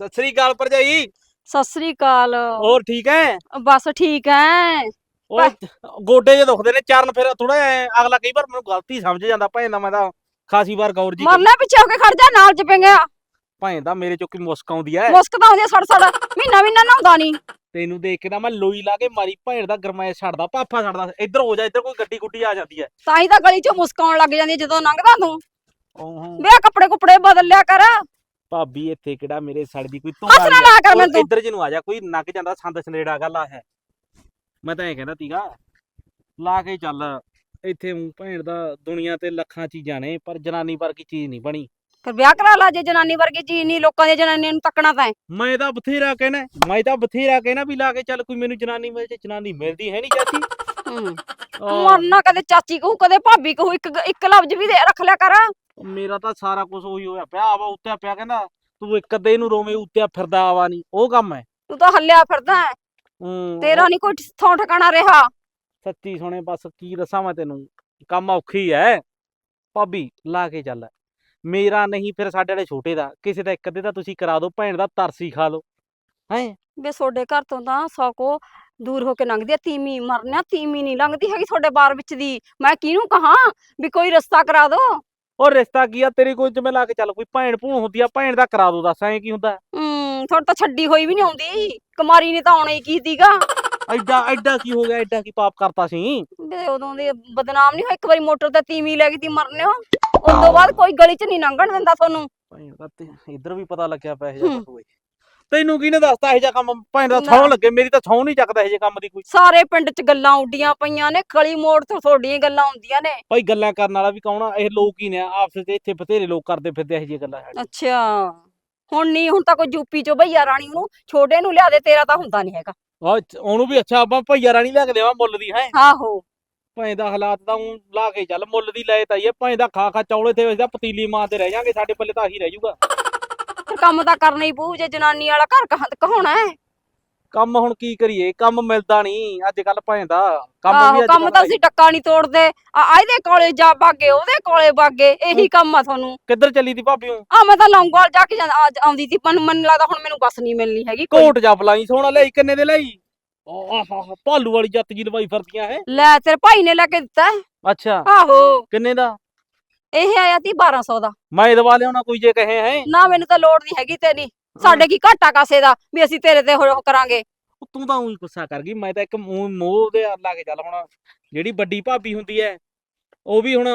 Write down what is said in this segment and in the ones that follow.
ਸਤਿ ਸ੍ਰੀ ਅਕਾਲ ਭਰਜਾਈ। ਸਤਿ ਸ੍ਰੀ ਅਕਾਲ। ਹੋਰ ਠੀਕ ਹੈ ਬਸ ਠੀਕ ਐ। ਉਹ ਗੋਡੇ ਜੇ ਦੁਖਦੇ ਨੇ ਚਰਨ ਫਿਰ ਥੋੜਾ ਅਗਲਾ ਕਈ ਵਾਰ ਮੈਨੂੰ ਗਲਤੀ ਸਮਝ ਜਾਂਦਾ ਭਾਂ ਦਾ ਮੈਂ ਤਾਂ ਖਾਸੀ ਵਾਰ ਗੌਰ ਜੀ ਮਰਨਾ ਪਿੱਛੇ ਹੋ ਕੇ ਖੜ ਜਾ ਨਾਲ ਚਪੇਂਗਾ। ਭਾਂ ਦਾ ਮੇਰੇ ਚੋਂ ਕੀ ਮੁਸਕ ਆਉਂਦੀ ਐ। ਮੁਸਕ ਤਾਂ ਆਉਂਦੀ ਸੜ ਸੜ ਮਹੀਨਾ ਮਹੀਨਾ ਨਹਾਉਂਦਾ ਨਹੀਂ ਤੈਨੂੰ ਦੇਖ ਕੇ ਤਾਂ ਮੈਂ ਲੋਈ ਲਾ ਕੇ ਮਾਰੀ ਭੈਣ ਦਾ ਗਰਮਾਇਸ਼ ਛੱਡਦਾ ਪਾਪਾ ਛੱਡਦਾ ਇੱਧਰ ਹੋ ਜਾ ਇੱਧਰ ਕੋਈ ਗੱਡੀ ਗੁੱਡੀ ਆ ਜਾਂਦੀ ਐ। ਤਾਂ ਹੀ ਤਾਂ ਗਲੀ ਚੋਂ ਮੁਸਕ ਆਉਣ ਲੱਗ ਜਾਂਦੀ ਹੈ ਜਦੋਂ ਲੰਘਦਾ ਤੂੰ। ਓਹੋ ਵੇ ਕੱਪੜੇ ਕੁਪੜੇ ਬਦਲ ਲਿਆ ਕਰ। ਭਾਬੀ ਇੱਥੇ ਕਿਹੜਾ ਮੇਰੇ ਸੜਦੀ ਕੋਈ ਤੂੰ ਹੱਥ ਨਾ ਕਰ ਮੈਨੂੰ ਤੂੰ। ਇੱਧਰ ਜਿਹਨੂੰ ਆ ਜਾ ਕੋਈ ਨੱਕ ਜਾਂਦਾ ਸੰਦ ਸੰਦੇੜਾ ਗੱਲ ਆ ਹੈ। ਮੈਂ ਤਾਂ ਐ ਕਹਿੰਦਾ ਤੀਗਾ ਲਾ ਕੇ ਚੱਲ। ਇੱਥੇ ਊਂ ਭੈਣ ਦਾ ਦੁਨੀਆ ਤੇ ਲੱਖਾਂ ਚੀਜ਼ਾਂ ਨੇ ਪਰ ਜਨਾਨੀ ਵਰਗੀ ਚੀਜ਼ ਨਹੀਂ ਬਣੀ। ਫਿਰ ਵਿਆਹ ਕਰਾ ਲਾ ਜੇ ਜਨਾਨੀ ਵਰਗੀ ਚੀਜ਼ ਨਹੀਂ ਲੋਕਾਂ ਦੀਆਂ ਜਨਾਨੀਆਂ ਨੂੰ ਤੱਕਣਾ ਤਾਂ ਹੈ। ਮੈਂ ਤਾਂ ਬਥੇਰਾ ਕਹਿਣਾ ਮੈਂ ਤਾਂ ਬਥੇਰਾ ਕਹਿਣਾ ਵੀ ਲਾ ਕੇ ਚੱਲ ਕੋਈ ਮੈਨੂੰ ਜਨਾਨੀ ਮਿਲ ਜੇ ਜਨਾਨੀ ਮਿਲਦੀ ਹੈ ਨਹੀਂ ਚਾਚੀ। ਹੂੰ। ਆਹ, ਮਰਨਾ ਕਦੇ ਚਾਚੀ ਕਹੂ ਕਦੇ ਭਾਬੀ ਕਹੂ ਇੱਕ ਇੱਕ ਲਫ਼ਜ਼ ਵੀ ਦੇ ਰੱਖ ਲਿਆ ਕਰ। ਮੇਰਾ ਤਾਂ ਸਾਰਾ ਕੁਝ ਉਹੀ ਹੋਇਆ ਪਿਆ ਆਵਾ ਉੱਤੇ ਪਿਆ ਕਹਿੰਦਾ ਤੂੰ ਇੱਕ ਅੱਧੇ ਨੂੰ ਰੋਵੇਂ ਉੱਤੇ ਫਿਰਦਾ ਆਵਾ ਨਹੀਂ ਉਹ ਕੰਮ ਹੈ। ਤੂੰ ਤਾਂ ਹੱਲਿਆ ਫਿਰਦਾ ਹੈ। ਹੂੰ, ਤੇਰਾ ਨਹੀਂ ਕੋਈ ਥਾਂ ਠਿਕਾਣਾ ਰਿਹਾ। ਸੱਚੀ ਸੋਹਣੇ ਬਸ ਕੀ ਦੱਸਾਂ ਮੈਂ ਤੈਨੂੰ ਕੰਮ ਔਖੀ ਐ ਭਾਬੀ ਲਾ ਕੇ ਚੱਲ। ਮੇਰਾ ਨਹੀਂ ਫਿਰ ਸਾਡੇ ਵਾਲੇ ਛੋਟੇ ਦਾ ਕਿਸੇ ਦਾ ਇੱਕ ਅੱਧੇ ਦਾ ਤੁਸੀਂ ਕਰਾ ਦਿਓ ਭੈਣ ਦਾ ਤਰਸੀ ਖਾ ਲਓ। ਹੈ? ਵੇ ਤੁਹਾਡੇ ਘਰ ਤੋਂ ਤਾਂ ਸੌ ਕੋ ਦੂਰ ਹੋ ਕੇ ਲੰਘਦੀ ਆ ਤੀਮੀ ਮਰਨਿਆ ਤੀਮੀ ਨਹੀਂ ਲੰਘਦੀ ਹੈਗੀ ਤੁਹਾਡੇ ਬਾਰ ਵਿੱਚ ਦੀ। ਮੈਂ ਕਿਹਨੂੰ ਕਹਾਂ ਵੀ ਕੋਈ ਰਸਤਾ ਕਰਾ ਦੋ ਉਹ ਰਿਸ਼ਤਾ ਕੀ ਆ ਤੇਰੀ ਕੋਈ ਜਿਵੇਂ ਲਾ ਕੇ ਚੱਲ ਕੋਈ ਭੈਣ ਭੂਣ ਹੁੰਦੀ ਆ ਭੈਣ ਦਾ ਕਰਾ ਦੋ ਦੱਸ ਐ ਕੀ ਹੁੰਦਾ? ਹੂੰ ਤੁਹਾਡੇ ਤਾਂ ਛੱਡੀ ਹੋਈ ਵੀ ਨਹੀਂ ਆਉਂਦੀ ਕੁਮਾਰੀ ਨੇ ਤਾਂ ਆਉਣਾ ਹੀ ਕੀ ਸੀਗਾ? ਐਡਾ ਐਡਾ ਕੀ ਹੋ ਗਿਆ ਐਡਾ ਕੀ ਪਾਪ ਕਰਤਾ ਸੀ? ਵੇ ਉਦੋਂ ਦੇ ਬਦਨਾਮ ਨਹੀਂ ਹੋਇਆ ਇੱਕ ਵਾਰੀ ਮੋਟਰ ਤੇ ਤੀਮੀ ਲੈ ਗਈ ਤੀ ਮਰਨਿਓ ਉਸ ਤੋਂ ਬਾਅਦ ਕੋਈ ਗਲੀ 'ਚ ਨਹੀਂ ਲੰਘਣ ਦਿੰਦਾ ਤੁਹਾਨੂੰ? ਭੈਣ ਦਾ ਤੇ ਇੱਧਰ ਵੀ ਪਤਾ ਲੱਗਿਆ ਪਿਆ ਇਹ ਹੂੰ। ਹੋਏ ਤੈਨੂੰ ਕਿਹਨੇ ਦੱਸਤਾ ਇਹ ਜਿਹਾ ਕੰਮ? ਭੈਣ ਦਾ। ਥੌਂ ਲੱਗੇ ਮੇਰੀ ਤਾਂ ਥੌਂ ਨਹੀਂ ਚੱਕਦਾ ਇਹ ਜਿਹੇ ਕੰਮ ਦੀ ਕੋਈ। ਸਾਰੇ ਪਿੰਡ 'ਚ ਗੱਲਾਂ ਉੱਡੀਆਂ ਪਈਆਂ ਨੇ ਗਲੀ ਮੋੜ ਤੋਂ ਤੁਹਾਡੀਆਂ ਗੱਲਾਂ ਹੁੰਦੀਆਂ ਨੇ। ਭਾਈ ਗੱਲਾਂ ਕਰਨ ਵਾਲਾ ਵੀ ਕੌਣ ਆ? ਇਹ ਲੋਕ ਹੀ ਨੇ ਆਪਸ ਵਿੱਚ ਇੱਥੇ ਬਥੇਰੇ ਲੋਕ ਕਰਦੇ ਫਿਰਦੇ ਇਹ ਜਿਹੀਆਂ ਗੱਲਾਂ ਅੱਛਾ। ਹੁਣ ਨਹੀਂ ਹੁਣ ਤਾਂ ਕੋਈ ਯੂਪੀ 'ਚੋਂ ਭਈਆ ਰਾਣੀ ਨੂੰ ਛੋਟੇ ਨੂੰ ਲਿਆ ਦੇ ਤੇਰਾ ਤਾਂ ਹੁੰਦਾ ਨਹੀਂ ਹੈਗਾ। ਚ- ਉਹਨੂੰ ਵੀ ਅੱਛਾ ਆਪਾਂ ਭਈਆ ਰਾਣੀ ਲਿਆ ਕੇ ਦੇਵਾਂ ਮੁੱਲ ਦੀ ਹੈ? ਆਹੋ। ਭਾਵੇਂ ਦਾ ਹਾਲਾਤ ਤਾਂ ਊਂ ਲਾ ਕੇ ਚੱਲ ਮੁੱਲ ਦੀ ਲੈ ਤਾਈਏ ਭਾਵੇਂ ਦਾ ਖਾ ਖਾ ਚੌਲੇ ਤੇ ਪਤੀਲੀ ਮਾਂ ਤੇ ਰਹਿ ਜਾਾਂਗੇ ਸਾਡੇ ਪੱਲੇ ਤਾਂ ਆਹੀ ਰਹਿ ਜਾਊਗਾ। ਫਿਰ ਕੰਮ ਤਾਂ ਕਰਨਾ ਹੀ ਪਊ ਜੇ ਜਨਾਨੀ ਵਾਲਾ ਘਰ ਕਹਾਂ ਕਹਾਉਣਾ ਹੈ। ਕੰਮ ਹੁਣ ਕੀ ਕਰੀਏ ਕੰਮ ਮਿਲਦਾ ਨਹੀਂ ਅੱਜ ਕੱਲ ਦਾ। ਕੰਮ ਵੀ ਅੱਜ ਕੰਮ ਤਾਂ ਅਸੀਂ ਟੱਕਾ ਨਹੀਂ ਤੋੜਦੇ। ਆ ਇਹਦੇ ਕੋਲੇ ਜਾ ਬਾਗੇ ਉਹਦੇ ਕੋਲੇ ਬਾਗੇ ਇਹੀ ਕੰਮ ਆ ਤੁਹਾਨੂੰ। ਕਿੱਧਰ ਚੱਲੀ ਤੀ ਭਾਬੀ ਊਂ? ਆ ਮੈਂ ਤਾਂ ਲੌਂਗਵਾਲ ਜਾ ਕੇ ਜਾਂਦਾ ਅੱਜ ਆਉਂਦੀ ਸੀ ਪਰ ਮੈਨੂੰ ਲੱਗਦਾ ਹੁਣ ਮੈਨੂੰ ਬੱਸ ਨਹੀਂ ਮਿਲਣੀ ਹੈਗੀ ਕੋਟ ਜਾ ਬਲਾਈ ਸੋਹਣਾ ਲਈ ਕਿੰਨੇ ਦੇ ਲਈ ਆਹਾ ਭਾਲੂ ਵਾਲੀ ਜੱਤ ਜੀ ਲਵਾਈ ਫਿਰਦੀਆਂ ਹੈ। ਲੈ ਤੇਰੇ ਭਾਈ ਨੇ ਲੈ ਕੇ ਦਿੱਤਾ। ਅੱਛਾ। ਆਹੋ। ਕਿੰਨੇ ਦਾ? ਇਹ ਆਇਆ ਤੀ 1200 ਦਾ। ਮੈਂ ਦਵਾ ਲਿਆਉਣਾ ਕੋਈ ਜੇ ਕਹੇ ਹੈ। ਨਾ ਮੈਨੂੰ ਤਾਂ ਲੋੜ ਨਹੀਂ ਹੈਗੀ ਤੇਰੀ। ਸਾਡੇ ਕੀ ਘਾਟਾ ਕਾਸੇ ਦਾ ਵੀ ਅਸੀਂ ਤੇਰੇ ਤੇ ਉਹ ਕਰਾਂਗੇ। ਤੂੰ ਤਾਂ ਉਹੀ ਗੁੱਸਾ ਕਰ ਗਈ ਮੈਂ ਤਾਂ ਇੱਕ ਮੂੰਹ ਮੋਹ ਦੇ ਲਾ ਕੇ ਚੱਲ ਹੁਣ। ਜਿਹੜੀ ਵੱਡੀ ਭਾਬੀ ਹੁੰਦੀ ਐ ਉਹ ਵੀ ਹੁਣ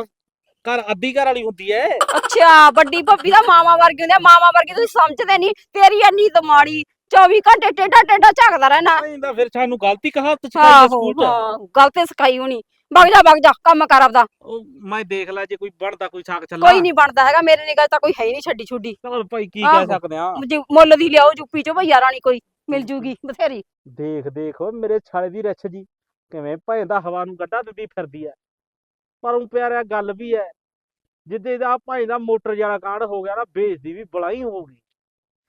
ਘਰ ਅੱਧੀ ਘਰ ਵਾਲੀ ਹੁੰਦੀ ਐ। ਅੱਛਾ ਵੱਡੀ ਭੱਬੀ ਦਾ ਮਾਮਾ ਵਰਗੀ ਹੁੰਦੀ ਆ ਮਾਮਾ ਵਰਗੀ ਤੁਸੀਂ ਸਮਝਦੇ ਨਹੀਂ। ਤੇਰੀ ਇੰਨੀ ਦਿਮਾੜੀ 24 ਘੰਟੇ ਟੇਡਾ ਟੇਡਾ ਝਾਕਦਾ ਰਹਿਣਾ। ਕਹਿੰਦਾ ਫਿਰ ਸਾਨੂੰ ਗਲਤੀ ਕਹਾਵਤ ਸਿਖਾਈ ਆਹੋ ਸਕੂਲ ਚ। ਹਾਂ, ਗੱਲ ਤੇ ਸਿਖਾਈ ਹੋਣੀ। ਵਗ ਜਾ ਵਗ ਜਾ ਕੰਮ ਕਰ ਆਪਦਾ। ਉਹ ਮੈਂ ਦੇਖ ਲਾ ਜੇ ਕੋਈ ਬਣਦਾ ਕੋਈ ਸਾਕ ਚੱਲਾ ਕੋਈ ਨਹੀਂ ਬਣਦਾ ਹੈਗਾ ਮੇਰੇ ਨਿਗਾਹ 'ਚ ਤਾਂ ਕੋਈ ਹੈ ਹੀ ਨਹੀਂ ਛੱਡੀ ਛੁੱਡੀ ਚਲ ਭਾਈ ਕੀ ਆਹੋ। ਕਹਿ ਸਕਦੇ ਆ ਜੇ ਮੁੱਲ ਦੀ ਲਿਆਓ ਯੂਪੀ 'ਚੋਂ ਭਈਆ ਰਾਣੀ ਕੋਈ ਮਿਲ ਜੂਗੀ ਬਥੇਰੀ। ਦੇਖ ਦੇਖ ਓਏ ਮੇਰੇ ਛਾਲੇ ਦੀ ਰਿੱਛ ਜੀ। ਕਿਵੇਂ ਭੈਂਦਾ ਹਵਾ ਨੂੰ ਗੱਡਾ ਦਿੰਦੀ ਫਿਰਦੀ ਐ। ਪਰ ਉਹ ਪਿਆਰਿਆ ਗੱਲ ਵੀ ਐ। ਜਿੱਦੇ ਦਾ ਭਾਈ ਦਾ ਮੋਟਰ ਵਾਲਾ ਕਾਂਡ ਹੋ ਗਿਆ ਨਾ ਬੇਇੱਜ਼ਤੀ ਵੀ ਬਲਾਈ ਹੋ ਗਈ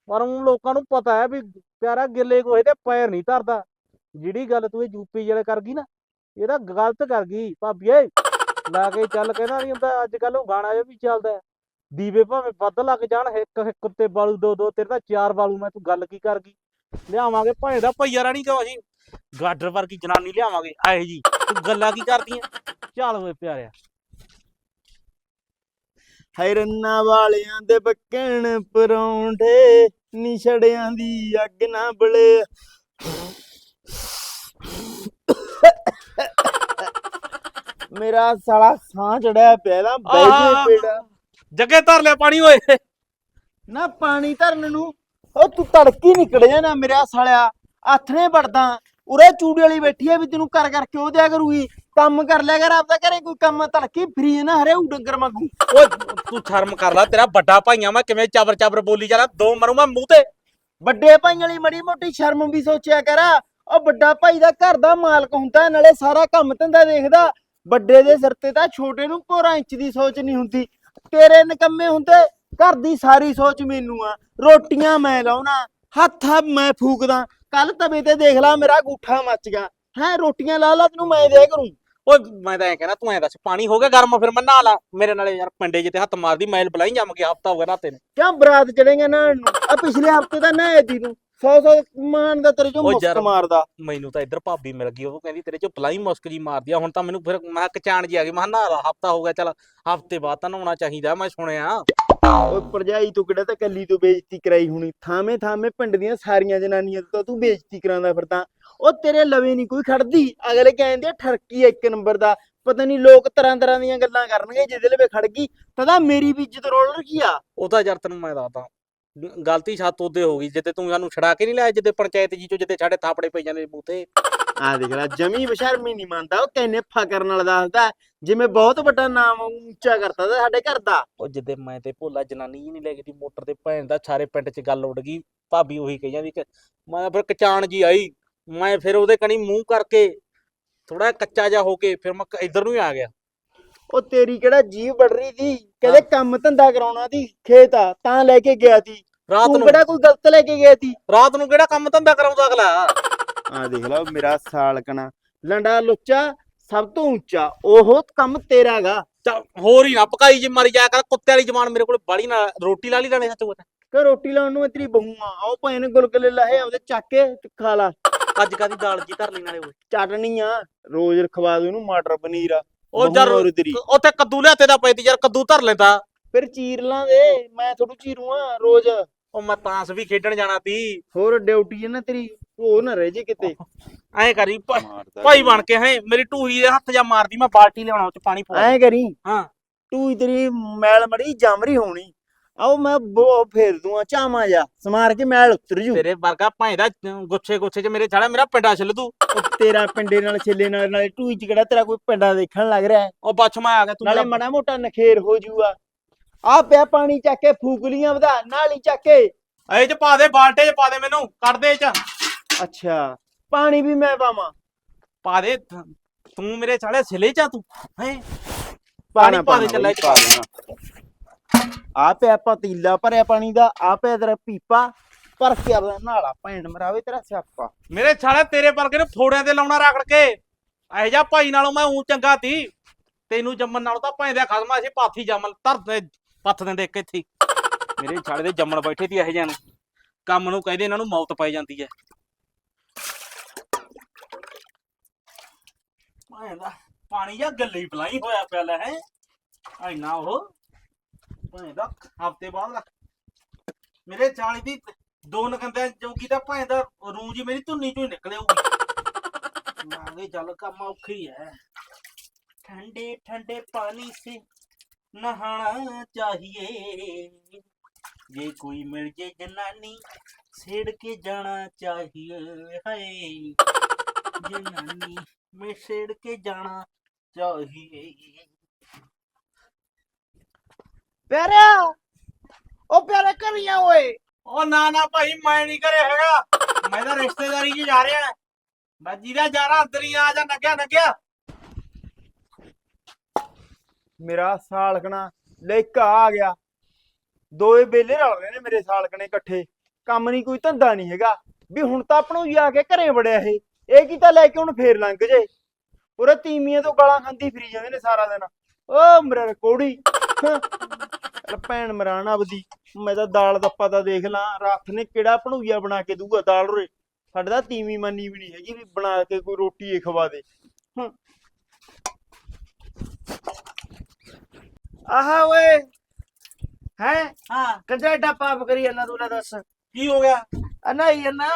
ਪਰ ਉਹ ਲੋਕਾਂ ਨੂੰ ਪਤਾ ਹੈ ਵੀ ਪਿਆਰਾ ਗਿੱਲੇ ਕੋਹੇ ਤੇ ਪੈਰ ਨਹੀਂ ਧਰਦਾ। ਜਿਹੜੀ ਗੱਲ ਤੂੰ ਇਹ ਯੂਪੀ ਜਿਹੜੇ ਕਰ ਗਈ ਨਾ ਇਹ ਤਾਂ ਗਲਤ ਕਰ ਗਈ ਭਾਬੀਏ ਲਾ ਕੇ ਚੱਲ ਕਹਿੰਦਾ ਨਹੀਂ ਹੁੰਦਾ, ਅੱਜ ਕੱਲ ਉਹ ਗਾਣਾ ਜਿਹਾ ਵੀ ਚੱਲਦਾ ਹੈ। ਦੀਵੇ ਭਾਵੇਂ ਵੱਧ ਲੱਗ ਜਾਣ, ਇੱਕ ਇੱਕ ਉੱਤੇ ਬਾਲੂ ਦੋ ਦੋ, ਤੇਰੇ ਤਾਂ ਚਾਰ ਬਾਲੂ ਮੈਂ ਤੂੰ ਗੱਲ ਕੀ ਕਰ ਗਈ? ਲਿਆਵਾਂਗੇ ਭਾਵੇਂ ਦਾ ਭਈਆ ਰਾਣੀ ਕਿਉਂ ਅਸੀਂ? ਗਾਡਰ ਵਰਗੀ ਜਨਾਨੀ ਲਿਆਵਾਂਗੇ, ਆਏ ਜੀ। ਤੂੰ ਗੱਲਾਂ ਕੀ ਕਰਦੀਆਂ? ਚੱਲ ਓਏ ਪਿਆਰਿਆ। ਹੈਰਨਾਂ ਵਾਲਿਆਂ ਦੇ ਬੱਕਣ ਪਰੌਂਠੇ ਨਿਛੜਿਆਂ ਦੀ ਅੱਗ ਨਾ ਬਲੇ। ਮੇਰਾ ਸਾਲਾ ਸਾਹ ਚੜਿਆ ਪਿਆ ਨਾ ਆਹਾ। ਬੈਠੇ ਪੇੜਾ ਜੱਗੇ ਧਰ ਲਿਆ ਪਾਣੀ ਓਏ। ਨਾ ਪਾਣੀ ਧਰਨ ਨੂੰ। ਉਹ ਤੂੰ ਤੜਕੀ ਨਿਕਲ ਜਾਣਾ ਮੇਰਾ ਸਾਲਿਆ। ਆਥਣੇ ਵੜਦਾ। ਉਰੇ ਚੂੜੀ ਵਾਲੀ ਬੈਠੀ ਆ ਵੀ ਤੈਨੂੰ ਕਰ ਕਰਕੇ ਉਹ ਦਿਆ ਕਰੂਗੀ। ਕੰਮ ਕਰ ਲਿਆ ਕਰ ਆਪਦਾ ਘਰੇ ਕੋਈ ਕੰਮ ਤੜਕੀ ਫਰੀ ਨਾ ਹਰੇ ਡੰਗਰ ਮੰਗੂ ਓਏ ਤੂੰ ਸ਼ਰਮ ਕਰ ਲੈ ਤੇਰਾ ਵੱਡਾ ਭਾਈਆਂ ਮੈਂ ਕਿਵੇਂ ਚਾਬਰ ਚਾਬਰ ਬੋਲੀ ਜਾਣਾ ਦੋ ਮਰੂ ਮੈਂ ਮੂੰਹ ਤੇ। ਵੱਡੇ ਭਾਈਆਂ ਵਾਲੀ ਮੜੀ ਮੋਟੀ ਸ਼ਰਮ ਵੀ ਸੋਚਿਆ ਕਰ। ਉਹ ਵੱਡਾ ਭਾਈ ਦਾ ਘਰ ਦਾ ਮਾਲਕ ਹੁੰਦਾ ਨਾਲੇ ਸਾਰਾ ਕੰਮ ਧੰਦਾ ਦੇਖਦਾ। ਵੱਡੇ ਦੇ ਸਿਰ ਤੇ ਤਾਂ ਛੋਟੇ ਨੂੰ ਭੋਰਾ ਇੰਚ ਦੀ ਸੋਚ ਨਹੀਂ ਹੁੰਦੀ। ਤੇਰੇ ਨਿਕੰਮੇ ਹੁੰਦੇ ਘਰ ਦੀ ਸਾਰੀ ਸੋਚ ਮੈਨੂੰ ਆ। ਰੋਟੀਆਂ ਮੈਂ ਲਾਉਣਾ ਹੱਥ ਮੈਂ ਫੂਕਦਾ। ਕੱਲ ਤਵੇ ਤੇ ਦੇਖ ਲਾ ਮੇਰਾ ਗੂਠਾ ਮੱਚ ਗਿਆ। ਹੈ ਰੋਟੀਆਂ ਲਾ ਲਾ ਤੈਨੂੰ ਮੈਂ ਦੇ ਕਰੂੰ। ਓਏ ਮੈਂ ਤਾਂ ਐ ਕਹਿਣਾ ਤੂੰ ਐ ਦੱਸ ਪਾਣੀ ਹੋ ਗਿਆ ਗਰਮ ਫਿਰ ਮੈਂ ਨਹਾ ਲਾ। ਮੇਰੇ ਨਾਲੇ ਯਾਰ ਪਿੰਡੇ ਜਿੱਤੇ ਹੱਥ ਮਾਰਦੀ ਮੈਲ ਬਲਾਈ ਜੰਮ ਗਿਆ ਹਫਤਾ ਹੋ ਗਿਆ ਨਾਤੇ ਨੇ। ਕਿਉਂ ਬਰਾਤ ਚੜੇਗਾ ਨਾ। ਆ ਪਿਛਲੇ ਹਫ਼ਤੇ ਦਾ ਨਾ ਤੀ ਤੂੰ। 100 100 ਮਾਨ ਦਾ ਤੇਰੇ ਚੋਂ ਮੁਸਕ ਯਾਰ। ਮਾਰਦਾ। ਮੈਨੂੰ ਤਾਂ ਇੱਧਰ ਭਾਬੀ ਮਿਲ ਗਈ ਉਹ ਕਹਿੰਦੀ ਤੇਰੇ ਚ ਬਲਾਈ ਮੁਸਕ ਜੀ ਮਾਰਦੀ ਆ ਹੁਣ ਤਾਂ ਮੈਨੂੰ ਫਿਰ ਮੈਂ ਕਚਾਣ ਜੀ ਆ ਗਈ ਮੈਂ ਕਿਹਾ ਨਹਾ ਹਫਤਾ ਹੋ ਗਿਆ ਚੱਲ ਹਫ਼ਤੇ ਬਾਅਦ ਤਾਂ ਨਹਾਉਣਾ ਚਾਹੀਦਾ ਮੈਂ ਸੁਣਿਆ। ਓਏ ਭਰਜਾਈ ਤੂੰ ਕਿਹੜਾ ਤਾਂ ਕੱਲੀ ਤੋਂ ਬੇਇੱਜ਼ਤੀ ਕਰਾਈ ਹੋਣੀ? ਥਾਵੇਂ ਥਾਵੇਂ ਪਿੰਡ ਦੀਆਂ ਸਾਰੀਆਂ ਜਨਾਨੀਆਂ ਤੋਂ ਤੂੰ ਬੇਇੱਜ਼ਤੀ ਕਰਾਉਂਦਾ ਫਿਰਦਾ। ਉਹ ਤੇਰੇ ਲਵੇ ਨਹੀਂ ਕੋਈ ਖੜਦੀ। ਅਗਲੇ ਕਹਿੰਦੇ ਆ ਠਰਕੀ ਆ ਇੱਕ ਨੰਬਰ ਦਾ। ਪਤਾ ਨਹੀਂ ਲੋਕ ਤਰ੍ਹਾਂ ਤਰ੍ਹਾਂ ਦੀਆਂ ਗੱਲਾਂ ਕਰਨਗੇ ਜਿਹਦੇ ਲਵੇ ਖੜ ਗਈ ਤਦਾ ਮੇਰੀ ਵੀ ਇੱਜ਼ਤ ਰੋਲ ਰੱਖੀ ਆ। ਉਹ ਤਾਂ ਯਾਰ ਤੈਨੂੰ ਮੈਂ ਦੱਸਦਾ ਗਲਤੀ ਛੱਤ ਉਹਦੇ ਹੋ ਗਈ ਜਿੱਤੇ ਤੂੰ ਸਾਨੂੰ ਛੜਾ ਕੇ ਨਹੀਂ ਲਿਆ ਜਿੱਤੇ ਪੰਚਾਇਤ ਜੀ ਚੋਂ ਜਿੱਤੇ ਸਾਡੇ ਥਾਪੜੇ ਪਈ ਜਾਂਦੇ ਬੂਥੇ। ਆ ਦੇਖ ਲੈ ਜਮੀ ਬਸ਼ਰਮੀ ਨਹੀਂ ਮੰਨਦਾ ਉਹ ਕਹਿੰਨੇ ਫਕਰ ਨਾਲ ਦੱਸਦਾ ਜਿਵੇਂ ਬਹੁਤ ਵੱਡਾ ਨਾਮ ਉੱਚਾ ਕਰਤਾ ਤਾ ਸਾਡੇ ਘਰ ਦਾ। ਉਹ ਜਿੱਦੇ ਮੈਂ ਤੇ ਭੋਲਾ ਜਨਾਨੀ ਹੀ ਨਹੀਂ ਲੈ ਗਈ ਤੀ ਮੋਟਰ ਤੇ ਭੈਣ ਦਾ ਸਾਰੇ ਪਿੰਡ 'ਚ ਗੱਲ ਉੱਡ ਗਈ ਭਾਬੀ ਉਹੀ ਕਹੀ ਜਾਂਦੀ ਕਿ ਮੈਂ ਫਿਰ ਕਚਾਣ ਜੀ ਆਈ ਮੈਂ ਫਿਰ ਉਹਦੇ ਕਣੀ ਮੂੰਹ ਕਰਕੇ ਥੋੜਾ ਕੱਚਾ ਜਿਹਾ ਹੋ ਕੇ ਫਿਰ ਮੈਂ ਕ- ਇੱਧਰ ਨੂੰ ਹੀ ਆ ਗਿਆ। ਉਹ ਤੇਰੀ ਕਿਹੜਾ ਜੀਵ ਵੜ ਰਹੀ ਸੀ? ਕਹਿੰਦੇ ਕੰਮ ਧੰਦਾ ਕਰਾਉਣਾ ਸੀ ਖੇਤ ਆ ਤਾਂ ਲੈ ਕੇ ਗਿਆ ਸੀ। ਰਾਤ ਨੂੰ। ਕਿਹੜਾ ਕੋਈ ਗਲਤ ਲੈ ਕੇ ਗਿਆ ਸੀ? ਰਾਤ ਨੂੰ ਕਿਹੜਾ ਕੰਮ ਧੰਦਾ ਕਰਾਉਂਦਾ ਅਗਲਾ? ਆ ਦੇਖ ਲਓ ਮੇਰਾ ਸਾਲਕਣਾ। ਲੰਡਾ ਲੁੱਚਾ ਸਭ ਤੋਂ ਉੱਚਾ। ਉਹ ਕੰਮ ਤੇਰਾਗਾ ਚੱਲ ਹੋਰ ਹੀ ਨਾ ਪਕਾਈ ਜੇ ਮਰ ਜਾਇਆ ਕਰ ਕੁੱਤੇ ਵਾਲੀ ਜ਼ਬਾਨ ਮੇਰੇ ਕੋਲ ਬਾਲੀ ਨਾ ਰੋਟੀ ਲਾ ਲਈ ਜਾਣੇ ਸੱਚ ਬੋਲ। ਕਿ ਰੋਟੀ ਲਾਉਣ ਨੂੰ ਤੇਰੀ ਬਹੂ ਆ। ਆਓ ਭਾਈ ਨੇ ਗੁਲਗੁਲੇ ਲਾਹੇ ਆਪਦੇ ਚੱਕ ਕੇ ਤੇ ਖਾ ਲਾ। ਅੱਜ ਕਾਦੀ ਦਾਲ ਜੀ ਧਰ ਲਈ ਨਾਲੇ ਉਹ। ਚਟਣੀ ਆ। ਰੋਜ਼ ਖਵਾ ਦੋ ਇਹਨੂੰ ਮਟਰ ਪਨੀਰ ਆ। ਉਹ ਬਹੂ ਜਰ ਔਰ ਤੇਰੀ। ਉੱਥੇ ਕੱਦੂ ਲਿਆਤੇ ਦਾ ਪੈਤੀ ਯਾਰ ਕੱਦੂ ਧਰ ਲੈਂਦਾ। ਫਿਰ ਚੀਰ ਲਾਂਗੇ ਮੈਂ ਥੋੜੂ ਚੀਰੂ ਆ ਰੋਜ਼। ਉਹ ਮੈਂ ਤਾਂਸ ਵੀ ਖੇਡਣ ਜਾਣਾ ਤੀ ਹੋਰ ਡਿਊਟੀ ਹੈ ਨਾ ਤੇਰੀ ਉਹ ਨਾ ਰਹਿ ਜੇ ਕਿਤੇ। ਐਂ ਕਰੀ ਭ- ਭਾਈ ਬਣ ਕੇ ਹੈ ਮੇਰੀ ਟੂਹੀ ਦੇ ਹੱਥ ਜਾ ਮਾਰਦੀ ਮੈਂ ਬਾਲਟੀ ਲਿਆਉਣਾ ਉਹ ਚ ਪਾਣੀ ਪਾ ਐਂ ਕਰੀ ਹਾਂ। ਤੂੰ ਤੇਰੀ ਮੈਲ ਮੜੀ ਜਮਰੀ ਹੋਣੀ। ਆਓ ਮੈਂ ਬੋ ਫੇਰ ਦੂੰ ਚਾਮਾ ਜਾ। ਸਮਾਰ ਕੇ ਮੈਲ ਉਤਰ ਜੂ। ਤੇਰੇ ਵਰਗਾ ਭਾਂ ਦਾ ਗੁੱਛੇ ਗੁੱਛੇ ਚ ਮੇਰੇ ਛਾੜਾ ਮੇਰਾ ਪਿੰਡਾ ਛਿੱਲ ਦੂ ਉਹ ਤੇਰਾ ਪਿੰਡੇ ਨਾਲ ਛਿੱਲੇ ਨਾਲ ਨਾਲੇ ਟੂਈ ਚ ਕਿਹੜਾ ਤੇਰਾ ਕੋਈ ਪਿੰਡਾ ਦੇਖਣ ਲੱਗ ਰਿਹਾ। ਹੈ? ਉਹ ਬੱਛ ਮੈਂ ਆ ਗਿਆ ਤੂੰ ਨਾਲੇ ਮੜਾ ਮੋਟਾ ਨਖੇਰ ਹੋ ਜੂਗਾ। ਆ ਪਿਆ ਪਾਣੀ ਚੱਕ ਕੇ ਫੂਕਲੀਆਂ ਵਧਾ ਨਾਲ ਹੀ ਚੱਕ ਕੇ। ਇਹ ਚ ਪਾ ਦੇ ਬਾਲਟੇ ਚ ਪਾ ਦੇ ਮੈਨੂੰ ਕੱਢ ਦੇ ਇਹ ਚ। ਅੱਛਾ ਪਾਣੀ ਵੀ ਮੈਂ ਪਾਵਾਂ। ਪਾ ਦੇ ਤ- ਤੂੰ ਮੇਰੇ ਛਾੜੇ ਛਿਲੇ ਚ ਆ ਤੂੰ। ਹੈ? ਪਾਣੀ ਪਾ ਦੇ ਚੱਲਾ ਚ ਪਾ ਦੇ। ਆ ਪਿਆ ਪਤੀਲਾ ਭਰਿਆ ਪਾਣੀ ਦਾ ਆ ਪਿਆ ਤੇਰਾ ਪੀਪਾ ਭਰ ਕੇ ਆਪਦਾ ਨਾਲਾ ਭੈਣ ਮਰਾਵੇ ਤੇਰਾ ਸਿਆਪਾ। ਮੇਰੇ ਛਾੜੇ ਤੇਰੇ ਵਰਗੇ ਨੂੰ ਫੋੜਿਆਂ ਤੇ ਲਾਉਣਾ ਰਗੜ ਕੇ। ਇਹੋ ਜਿਹਾ ਭਾਈ ਨਾਲੋਂ ਮੈਂ ਉਂ ਚੰਗਾ ਤੀ ਤੈਨੂੰ ਜੰਮਣ ਨਾਲੋਂ ਤਾਂ ਭਾਂ ਦਾ ਖਸਮਾ ਸੀ ਪਾਥੀ ਜੰਮਣ ਧਰਦੇ ਪੱਥ ਦਿੰਦੇ ਇੱਕ ਇੱਥੇ ਹੀ। ਮੇਰੇ ਛਾਲੇ ਦੇ ਜੰਮਣ ਬੈਠੇ ਤੀ ਇਹੋ ਜਿਹਾ ਨੂੰ। ਕੰਮ ਨੂੰ ਕਹਿੰਦੇ ਇਹਨਾਂ ਨੂੰ ਮੌਤ ਪਾਈ ਜਾਂਦੀ ਹੈ। ਭਾਂ ਦਾ ਪਾਣੀ ਜਾਂ ਗੱਲੇ ਹੀ ਬਲਾਈ ਹੋਇਆ ਪਿਆ ਲੈ ਹੈ। ਐਨਾ ਉਹ ਭਾਂ ਹਫ਼ਤੇ ਬਾਅਦ ਲੱਗ ਮੇਰੇ 40 ਦੀ ਦੋ ਨਕੰਦਿਆਂ ਜੋਗੀ ਦਾ ਭਾਂ ਦਾ ਰੂੰਜ ਮੇਰੀ ਧੁੰਨੀ ਚੋਂ ਹੀ ਨਿਕਲੇਊਗੀ ਮਾਂਗੇ ਜਲ ਕੰਮ ਔਖੀ ਹੈ ਠੰਡੇ ਠੰਡੇ ਪਾਣੀ ਸੇ ਨਹਾਣਾ ਚਾਹੀਏ। ਜੇ ਕੋਈ ਮਿਲ ਜੇ ਜਨਾਨੀ ਛੇੜ ਕੇ ਜਾਣਾ ਚਾਹੀਏ। ਹਾਏ, ਜਨਾਨੀ, ਮੈਂ ਛੇੜ ਕੇ ਜਾਣਾ ਚਾਹੀਏ। ਪਿਆਰਿਆ ਉਹ ਪਿਆਰੇ ਕਰੀਆਂ ਓਏ। ਉਹ ਨਾ ਨਾ ਭਾਈ ਮੈਂ ਨਹੀਂ ਕਰੇ ਹੈਗਾ। ਮੈਂ ਤਾਂ ਰਿਸ਼ਤੇਦਾਰੀ 'ਚ ਜਾ ਰਿਹਾ ਬਾਜੀ ਦਾ ਜਾਰਾ ਅੰਦਰ ਹੀ ਆ ਜਾ ਨੱਗਿਆ ਨੱਗਿਆ। ਮੇਰਾ ਸਾਲਕਣਾ ਲੇਕਾ ਆ ਗਿਆ। ਦੋਏ ਬੇਲੇ ਰਲ ਰਹੇ ਨੇ ਮੇਰੇ ਸਾਲਕਣੇ ਇਕੱਠੇ। ਕੰਮ ਨਹੀਂ ਕੋਈ ਧੰਦਾ ਨਹੀਂ ਹੈਗਾ। ਵੀ ਹੁਣ ਤਾਂ ਆਪਣੋਂ ਹੀ ਆ ਕੇ ਘਰੇ ਵੜਿਆ ਇਹ। ਇਹ ਕੀ ਤਾਂ ਲੈ ਕੇ ਹੁਣ ਫੇਰ ਲੰਘ ਜੇ। ਪੂਰੇ ਤੀਮੀਆਂ ਤੋਂ ਗਾਲਾਂ ਖਾਂਦੀ ਫਿਰੀ ਜਾਂਦੇ ਨੇ ਸਾਰਾ ਦਿਨ। ਓ ਮੇਰੇ ਕੋੜੀ। ਚੱਲ ਭੈਣ ਮਰਾਣਾ ਆਪਦੀ। ਮੈਂ ਤਾਂ ਦਾਲ ਦੱਪਾ ਤਾਂ ਦੇਖ ਲਾਂ ਰੱਥ ਨੇ ਕਿਹੜਾ ਭਣੂਈਆ ਬਣਾ ਕੇ ਦੂਗਾ ਦਾਲ ਰੇ ਸਾਡੇ ਤਾਂ ਤੀਵੀਂ ਮੰਨੀ ਵੀ ਨਹੀਂ ਹੈਗੀ ਵੀ ਬਣਾ ਕੇ ਕੋਈ ਰੋਟੀ ਏ ਖਵਾ ਦੇ। ਆਹਾ ਓਏ ਹੈ? ਹਾਂ। ਕੰਜਾ ਏਡਾ ਪਾਪ ਕਰੀ ਜਾਂਦਾ ਤੂੰ ਲੈ ਦੱਸ। ਕੀ ਹੋ ਗਿਆ? ਅਨਾਈ ਜੰਨਾ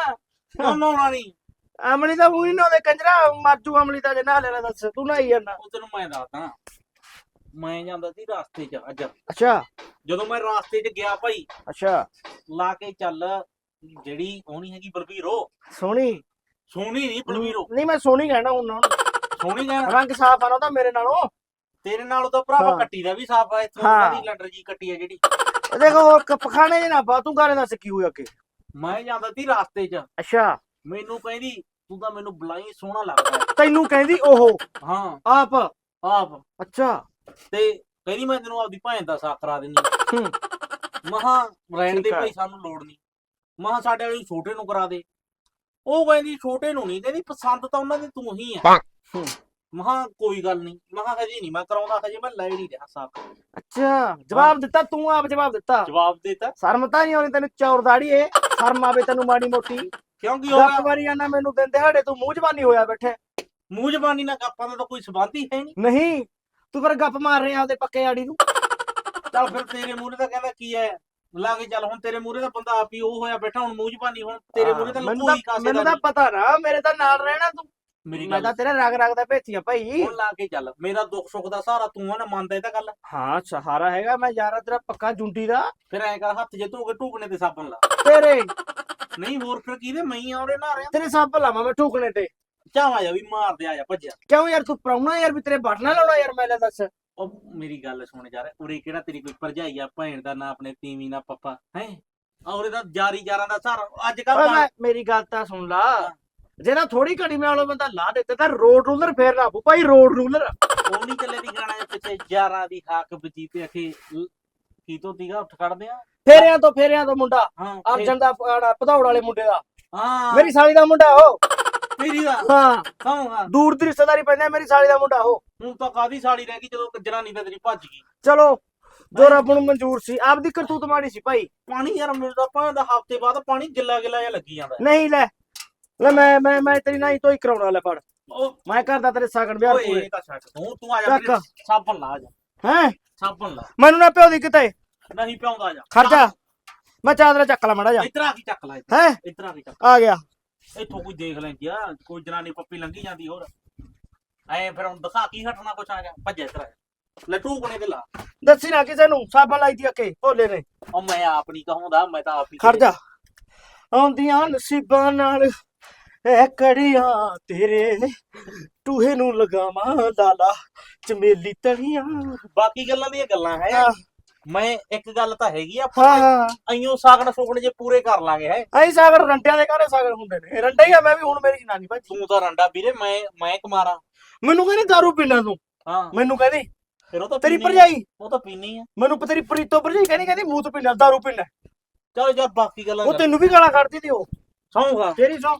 ਨਾ ਨਹਾਉਣਾ ਨਹੀਂ। ਅਮਲੀ ਤਾਂ ਉਹੀ ਨਾ ਦੇ ਕੰਜਰਾ ਮਾਜੂ ਅਮਲੀ ਤਾਂ ਜੇ ਨਾ ਲੈਣਾ ਦੱਸ ਤੂੰ ਨਾਈ ਜੰਨਾ ਉਹ ਤੈਨੂੰ ਮੈਂ ਦੱਸਦਾ। ਮੈਂ ਜਾਂਦਾ ਸੀ ਰਾਸਤੇ 'ਚ ਅੱਜ। ਅੱਛਾ। ਜਦੋਂ ਮੈਂ ਰਾਸਤੇ 'ਚ ਗਿਆ ਭਾਈ ਅੱਛਾ। ਲਾ ਕੇ ਚੱਲ ਜਿਹੜੀ ਨਹੀਂ ਹੈਗੀ ਬਲਬੀਰੋ। ਸੋਹਣੀ। ਸੋਹਣੀ ਨਹੀਂ ਬਲਬੀਰੋ। ਨਹੀਂ ਮੈਂ ਸੋਹਣੀ ਕਹਿਣਾ ਉਹਨਾਂ। ਨੂੰ ਸੋਹਣੀ ਕਹਿਣਾ। ਰੰਗ ਸਾਫ਼ ਆ ਨਾ ਉਹਦਾ ਮੇਰੇ ਨਾਲੋਂ। ਤੇਰੇ ਨਾਲੋਂ ਤਾਂ ਭਰਾਵਾ ਹਾਂ। ਕੱਟੀ ਦਾ ਵੀ ਸਾਫ਼ ਆ ਇੱਥੋਂ ਹਾਂ। ਦੀ ਲੰਡਰ ਜੀ ਕੱਟੀ ਆ ਜਿਹੜੀ। ਇਹ ਦੇਖੋ ਉਹ ਕ- ਪਖਾਣੇ ਜੇ ਨਾ ਪਾ ਤੂੰ ਗਾਣੇ ਦੱਸ ਕੀ ਹੋਇਆ ਕਿ ਮੈਂ ਜਾਂਦਾ ਸੀ ਰਾਸਤੇ 'ਚ। ਅੱਛਾ। ਮੈਨੂੰ ਕਹਿੰਦੀ ਤੂੰ ਤਾਂ ਮੈਨੂੰ ਬਲਾਈ ਸੋਹਣਾ ਲੱਗਦਾ। ਤੈਨੂੰ ਕਹਿੰਦੀ ਉਹ। ਹਾਂ। ਆਪ। ਆਪ। ਅੱਛਾ। ਤੇ ਕਹਿੰਦੀ ਮੈਂ ਤੈਨੂੰ ਆਪਦੀ ਭੈਣ ਦਾ ਸਾਥ ਕਰਾ ਦਿੰਨੀ ਹੂੰ। ਮਹਾ ਰਹਿਣ ਦੇ ਠੀਕ ਆ। ਭਾਈ ਸਾਨੂੰ ਲੋੜ ਨਹੀਂ ਮਹਾ ਸਾਡੇ ਵਾਲੀ ਛੋਟੇ ਨੂੰ ਕਰਾ ਦੇ। ਉਹ ਕਹਿੰਦੀ ਛੋਟੇ ਨੂੰ ਨਹੀਂ ਕਹਿੰਦੀ ਪਸੰਦ ਤਾਂ ਉਹਨਾਂ ਦੀ ਤੂੰ ਹੀ ਆ। ਹੂੰ। ਮਹਾ ਕੋਈ ਗੱਲ ਨਹੀਂ ਮਹਾ ਹਜੇ ਨਹੀਂ ਮੈਂ ਕਰਾਉਂਦਾ ਹਜੇ ਮੈਂ ਲੈ ਨਹੀਂ ਰਿਹਾ ਸਾਕ ਅੱਛਾ ਜਵਾਬ ਦਿੱਤਾ ਤੂੰ ਆਪ ਜਵਾਬ ਦਿੱਤਾ। ਜਵਾਬ ਦੇਤਾ। ਸ਼ਰਮ ਤਾਂ ਨਹੀਂ ਆਉਣੀ ਤੈਨੂੰ ਚੌਰ ਦਾੜੀ ਏ। ਸ਼ਰਮ ਆਵੇ ਤੈਨੂੰ ਮਾੜੀ ਮੋਟੀ। ਕਿਉਂ ਕੀ ਹੋ ਗਿਆ? ਗੱਪ ਵਾਰੀ ਜਾਂਦਾ ਮੈਨੂੰ ਦਿਨ ਦਿਹਾੜੇ ਤੂੰ ਮੂੰਹ ਜ਼ਬਾਨੀ ਹੋਇਆ ਬੈਠੇ। ਮੂੰਹ ਜ਼ਬਾਨੀ ਨਾਲ ਗੱਪਾਂ ਦਾ ਤਾਂ ਕੋਈ ਸਬੰਧ ਹੀ ਹੈ ਨਹੀਂ ਨਹੀਂ ਤੂੰ ਫਿਰ ਗੱਪ ਮਾਰ ਰਿਹਾ ਉਹਦੇ ਪੱਕੇ ਆੜੀ ਨੂੰ। ਚੱਲ ਫਿਰ ਤੇਰੇ ਮੂਹਰੇ ਤਾਂ ਕਹਿੰਦਾ ਕੀ ਹੈ? ਲਾ ਕੇ ਚੱਲ ਹੁਣ ਤੇਰੇ ਮੂਹਰੇ ਦਾ ਬੰਦਾ ਆਪ ਹੀ ਉਹ ਹੋਇਆ ਬੈਠਾ ਹੁਣ ਮੂੰਹ ਜ਼ਬਾਨੀ ਹੁਣ ਤੇਰੇ ਮੂਹਰੇ ਤਾਂ ਮੈਨੂੰ ਕੋਈ ਕਾਸੇ ਮੈਨੂੰ ਦਾ ਤਾਂ ਪਤਾ ਨਾ ਮੇਰੇ ਤਾਂ ਨਾਲ ਰਹਿਣਾ ਤੂੰ। ਮੇਰੀ ਮੈਂ ਗੱਲ ਤਾਂ ਤੇਰੇ ਰਗ ਰਗ ਦਾ ਭੇਤੀਆਂ ਭਾਈ। ਹੁਣ ਲਾ ਕੇ ਚੱਲ ਮੇਰਾ ਦੁੱਖ ਸੁੱਖ ਦਾ ਸਹਾਰਾ ਤੂੰ ਆ ਨਾ ਮੰਨਦਾ ਇਹ ਤਾਂ ਗੱਲ। ਹਾਂ ਸਹਾਰਾ ਹੈਗਾ ਮੈਂ ਯਾਰਾ ਤੇਰਾ ਪੱਕਾ ਜੁੰਡੀ ਦਾ। ਫਿਰ ਐ ਕਰ ਹੱਥ ਜੇ ਧੋ ਕੇ ਢੂਕਣੇ ਤੇ ਸਾਬਣ ਲਾ। ਤੇਰੇ। ਨਹੀਂ ਹੋਰ ਫਿਰ ਕਿਹਦੇ ਮਈ ਆਉਰੇ ਨਾ ਰਿਆ ਤੇਰੇ ਸੱਪ ਲਾਵਾਂ ਮੈਂ ਠੂਕਣੇ ਤੇ। ਚਾਵਾ ਜਾ ਵੀ ਮਾਰ ਦੇ ਆ ਜਾ ਭੱਜਿਆ। ਕਿਉਂ ਯਾਰ ਤੂੰ ਪ੍ਰਾਹੁਣਾ ਯਾਰ ਵੀ ਤੇਰੇ ਬਟ ਨਾ ਲਾਉਣਾ ਯਾਰ ਮੈਂ ਲੈ ਦੱਸ। ਉਹ ਮੇਰੀ ਗੱਲ ਸੁਣ ਜਾ ਉਰੇ ਕਿਹੜਾ ਤੇਰੀ ਕੋਈ ਭਰਜਾਈ ਆ ਭੈਣ ਦਾ ਨਾ ਆਪਣੇ ਤੀਵੀਂ ਨਾ ਪੱਪਾ ਹੈ? ਔਰੇ ਦਾ ਜਾਰੀ ਜਾਰਾਂ ਦਾ ਸਹਾਰਾ ਅੱਜ ਓਏ ਕੱਲ ਮੈਂ ਮੇਰੀ ਗੱਲ ਤਾਂ ਸੁਣ ਲਾ। ਜੇ ਨਾ ਥੋੜੀ ਘੜੀ ਮੈਂ ਵਾਲਾ ਬੰਦਾ ਲਾ ਦਿੱਤੇ ਤਾਂ ਰੋਡ ਰੂਲਰ ਫੇਰ ਨਾ ਭਾਈ ਰੋਡ ਰੂਲਰ ਉਹ ਨਹੀਂ ਚੱਲੇ ਦੀ ਗਾਣਾ ਦੇ ਪਿੱਛੇ ਯਾਰਾਂ ਦੀ ਹਾਕ ਬਜੀ ਤੇ ਅਖੇ ਕੀ ਤੋਂ ਤੀਗਾ ਉੱਠ ਕੱਢਦੇ ਆ? ਫੇਰਿਆਂ ਤੋਂ ਫੇਰਿਆਂ ਤੋਂ ਮੁੰਡਾ। ਹਾਂ ਅਰਜਨ ਦਾ ਭਦੌੜ ਵਾਲੇ ਮੁੰਡੇ ਦਾ। ਹਾਂ। ਮੇਰੀ ਸਾਲੀ ਦਾ ਮੁੰਡਾ ਉਹ। ਮੇਰੀ ਦਾ ਹਾਂ। ਕਹੂੰਗਾ ਦੂਰ ਦੀ ਰਿਸ਼ਤੇਦਾਰੀ ਪੈਂਦੀ ਮੇਰੀ ਸਾਲੀ ਦਾ ਮੁੰਡਾ ਉਹ। ਹੁਣ ਤਾਂ ਕਾਦੀ ਸਾੜੀ ਰਹਿ ਗਈ ਜਦੋਂ ਜਨਾਨੀ ਤਾਂ ਤੇਰੀ ਭੱਜ ਗਈ। ਚਲੋ ਜੋ ਰੱਬ ਨੂੰ ਮਨਜ਼ੂਰ ਸੀ ਆਪਦੀ ਕਰਤੂਤ ਮਾੜੀ ਸੀ ਭਾਈ। ਪਾਣੀ ਯਾਰ ਮਿਲਦਾ ਭਾਂ ਦਾ ਹਫ਼ਤੇ ਬਾਅਦ ਪਾਣੀ ਗਿੱਲਾ ਗਿੱਲਾ ਜਿਹਾ ਲੱਗੀ ਜਾਂਦਾ। ਨਹੀਂ ਲੈ ਲੈ ਮੈਂ ਮੈਂ ਮੈਂ ਤੇਰੀ ਨਹੀਂ ਤੋਂ ਹੀ ਕਰਾਉਣਾ ਲੈ ਫੜ। ਮੈਂ ਕਰਦਾ ਤੇਰੇ ਸਾਗਣ ਵਿਆਹ ਓਏ ਪੂਰੇ। ਇਹ ਤਾਂ ਛੱਡ ਤੂੰ ਤੂੰ ਆ ਜਾ ਸਾਬਣ ਲਾ ਜਾ। ਹੈ? ਸਾਬਣ ਲਾ। ਮੈਨੂੰ ਨਾ ਪਿਓ ਦੀ ਕਿਤੇ। ਨਹੀਂ ਪਿਆਉਂਦਾ ਆ ਜਾ। ਖਰਚਾ ਮੈਂ ਚਾਦਰਾ ਚੱਕ ਲਾ ਮੜਾ ਜਾ ਇਤਰਾ ਕੀ ਚੱਕ ਲੈ ਹੈ? ਇਤਰਾ ਕੀ ਚੱਕ ਆ ਗਿਆ। ਇੱਥੋਂ ਕੋਈ ਦੇਖ ਲੈਂਦੀ ਆ ਕੋਈ ਜਨਾਨੀ ਪੱਪੀ ਲੰਗੀ ਜਾਂਦੀ ਹੋਰ। ਐ ਫਿਰ ਹੁਣ ਦਿਖਾ ਕੀ ਹਟਣਾ ਕੁਛ ਆ ਗਿਆ ਭੱਜ ਇਤਰਾ ਲੱਟੂ ਕੋਨੇ ਤੇ ਲਾ। ਦੱਸੀ ਨਾ ਕਿਸੇ ਨੂੰ ਸਾਬਣ ਲਾਈ ਦੀ ਅੱਕੇ ਭੋਲੇ ਨੇ। ਉਹ ਮੈਂ ਆਪ ਨਹੀਂ ਕਹੂੰਦਾ ਮੈਂ ਤਾਂ ਆਪ ਹੀ ਖੜ ਜਾ। ਆਉਂਦੀਆਂ ਨਸੀਬਾਂ ਨਾਲ ਐ ਕੜੀਆਂ ਤੇਰੇ ਟੂਹੇ ਨੂੰ ਲਗਾਵਾਂ ਲਾਲਾ ਚਮੇਲੀ ਤਲੀਆਂ। ਬਾਕੀ ਗੱਲਾਂ ਦੀਆਂ ਗੱਲਾਂ ਹਾਂ। ਮੈਂ ਇੱਕ ਗੱਲ ਤਾਂ ਹੈਗੀ ਆ ਹਾਂ ਅਈਓ ਸਾਗਣ ਸੁਗਣ ਜੇ ਪੂਰੇ ਕਰ ਲਾਂਗੇ ਹੈ। ਐਂ ਸਾਗਰ ਰੰਡਿਆਂ ਦੇ ਘਰੇ ਸਾਗਰ ਹੁੰਦੇ ਨੇ। ਇਹ ਰੰਡਾ ਹੀ ਆ ਮੈਂ ਵੀ ਹੁਣ ਮੇਰੀ ਜਨਾਨੀ ਭਾਜੀ। ਤੂੰ ਤਾਂ ਰੰਡਾ ਵੀਰੇ ਮੈਂ ਮੈਂ ਕੁਮਾਰਾ। ਮੈਨੂੰ ਕਹਿੰਦੀ ਦਾਰੂ ਪੀਣਾ ਤੂੰ। ਹਾਂ। ਮੈਨੂੰ ਕਹਿੰਦੀ ਫਿਰ ਉਹ ਤਾਂ ਤੇਰੀ ਪੀਣੀ। ਭਰਜਾਈ। ਉਹ ਤਾਂ ਪੀਣੀ ਆ। ਮੈਨੂੰ ਤੇਰੀ ਪ੍ਰੀਤੋ ਭਰਜਾਈ ਕਹਿੰਦੀ ਕਹਿੰਦੀ ਮੂੰਹ ਤੋਂ ਪੀਣਾ ਦਾਰੂ ਪੀਣਾ। ਚਲ ਯਾਰ ਬਾਕੀ ਗੱਲਾਂ ਉਹ ਤੈਨੂੰ ਵੀ ਗਾਲਾਂ ਕੱਢਦੀ ਤੀ ਉਹ। ਸੌਂਗਾ। ਤੇਰੀ ਸੌ।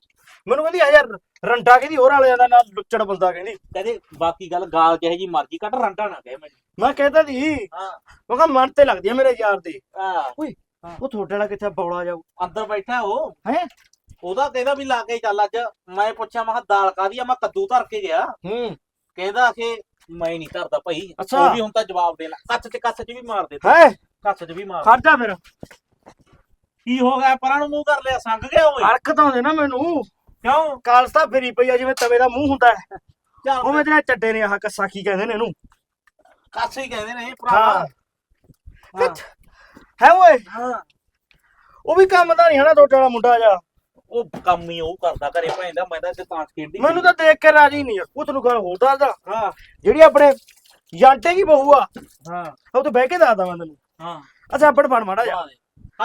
ਮੈਨੂੰ ਕਹਿੰਦੀ ਆ ਯਾਰ ਰੰਡਾ ਕਹਿੰਦੀ ਹੋਰ ਵਾਲਿਆਂ ਦਾ ਨਾਲ ਲੁੱਚੜ ਬੰਦਾ ਕਹਿੰਦੀ। ਕਹਿੰਦੇ ਬਾਕੀ ਗੱਲ ਗਾਲ ਜਿਹੇ ਜੀ ਮਰਜ਼ੀ ਕੱਢ ਰੰਡਾ ਨਾ ਕਹੇ ਮੈਨੂੰ। ਮੈਂ ਕਹਿੰਦਾ ਦੀ ਹਾਂ। ਮੈਂ ਕਿਹਾ ਮਨ ਤੇ ਲੱਗਦੀ ਆ ਮੇਰੇ ਯਾਰ ਦੇ। ਆ ਉਹ ਤੁਹਾਡੇ ਵਾਲਾ ਕਿੱਥੇ ਬੌਲਾ ਜਾਊ? ਅੰਦਰ ਬੈਠਾ ਉਹ। ਹੈ? ਉਹਦਾ ਕਹਿੰਦਾ ਵੀ ਲਾ ਕੇ ਚੱਲ ਅੱਜ। ਮੈਂ ਪੁੱਛਿਆ ਮੈਂ ਕਿਹਾ ਦਾਲ ਕਾਦੀ ਆ? ਮੈਂ ਕੱਦੂ ਧਰ ਕੇ ਗਿਆ। ਹੂੰ। ਕਹਿੰਦਾ ਕਿ ਮੈਂ ਨਹੀਂ ਧਰਦਾ ਭਾਈ। ਅੱਛਾ। ਉਹ ਵੀ ਹੁਣ ਤਾਂ ਜਵਾਬ ਦੇਣਾ ਕੱਚ ਚ ਕੱਚ ਚ ਵੀ ਮਾਰ ਦੇ ਹੈ? ਕੱਚ ਚ ਵੀ ਮਾਰ ਖਰਚਾ ਫਿਰ। ਕੀ ਹੋ ਗਿਆ? ਪਰਾਂ ਨੂੰ ਮੂੰਹ ਕਰ ਲਿਆ ਸੰਗ ਗਿਆ ਓਏ। ਹਰਕਤ ਆਉਂਦੇ ਨਾ ਮੈਨੂੰ। ਕਿਉਂ? ਕਾਲਸ ਤਾਂ ਫਰੀ ਪਈ ਆ ਜਿਵੇਂ ਤਵੇ ਦਾ ਮੂੰਹ ਹੁੰਦਾ ਹੈ। ਚੱਲ ਉਹ ਮੇਰੇ ਚੱਡੇ ਨੇ ਆਹ ਕੱਸਾ ਕੀ ਕਹਿੰਦੇ ਨੇ ਇਹਨੂੰ? ਕੱਚ ਹੀ ਕਹਿੰਦੇ ਨੇ ਭਰਾ। ਹਾਂ। ਹੈ। ਓਏ। ਹਾਂ। ਉਹ ਵੀ ਕੰਮ ਦਾ ਨਹੀਂ ਹਨਾ ਤੁਹਾਡੇ ਵਾਲਾ ਮੁੰਡਾ ਜਾ ਉਹ ਕੰਮ ਹੀ ਉਹ ਕਰਦਾ ਘਰੇ ਭੈਂਦਾ ਮੈਂ ਤਾਂ ਇੱਥੇ ਤਾਂ ਖੇਡਦੀ ਮੈਨੂੰ ਤਾਂ ਦੇਖ ਕੇ ਰਾਜੀ ਨਹੀਂ ਆ। ਉਹ ਤੈਨੂੰ ਗੱਲ ਹੋਰ ਦੱਸਦਾ ਹਾਂ। ਜਿਹੜੀ ਆਪਣੇ ਜਾਂਟੇ ਕੀ ਬਹੂ ਆ ਹਾਂ। ਉਹ ਤੇ ਬਹਿ ਕੇ ਦੱਸਦਾ ਮੈਂ ਤੈਨੂੰ। ਹਾਂ। ਅੱਛਾ ਅੱਪੜ ਬਣ ਮਾੜਾ ਜਾ।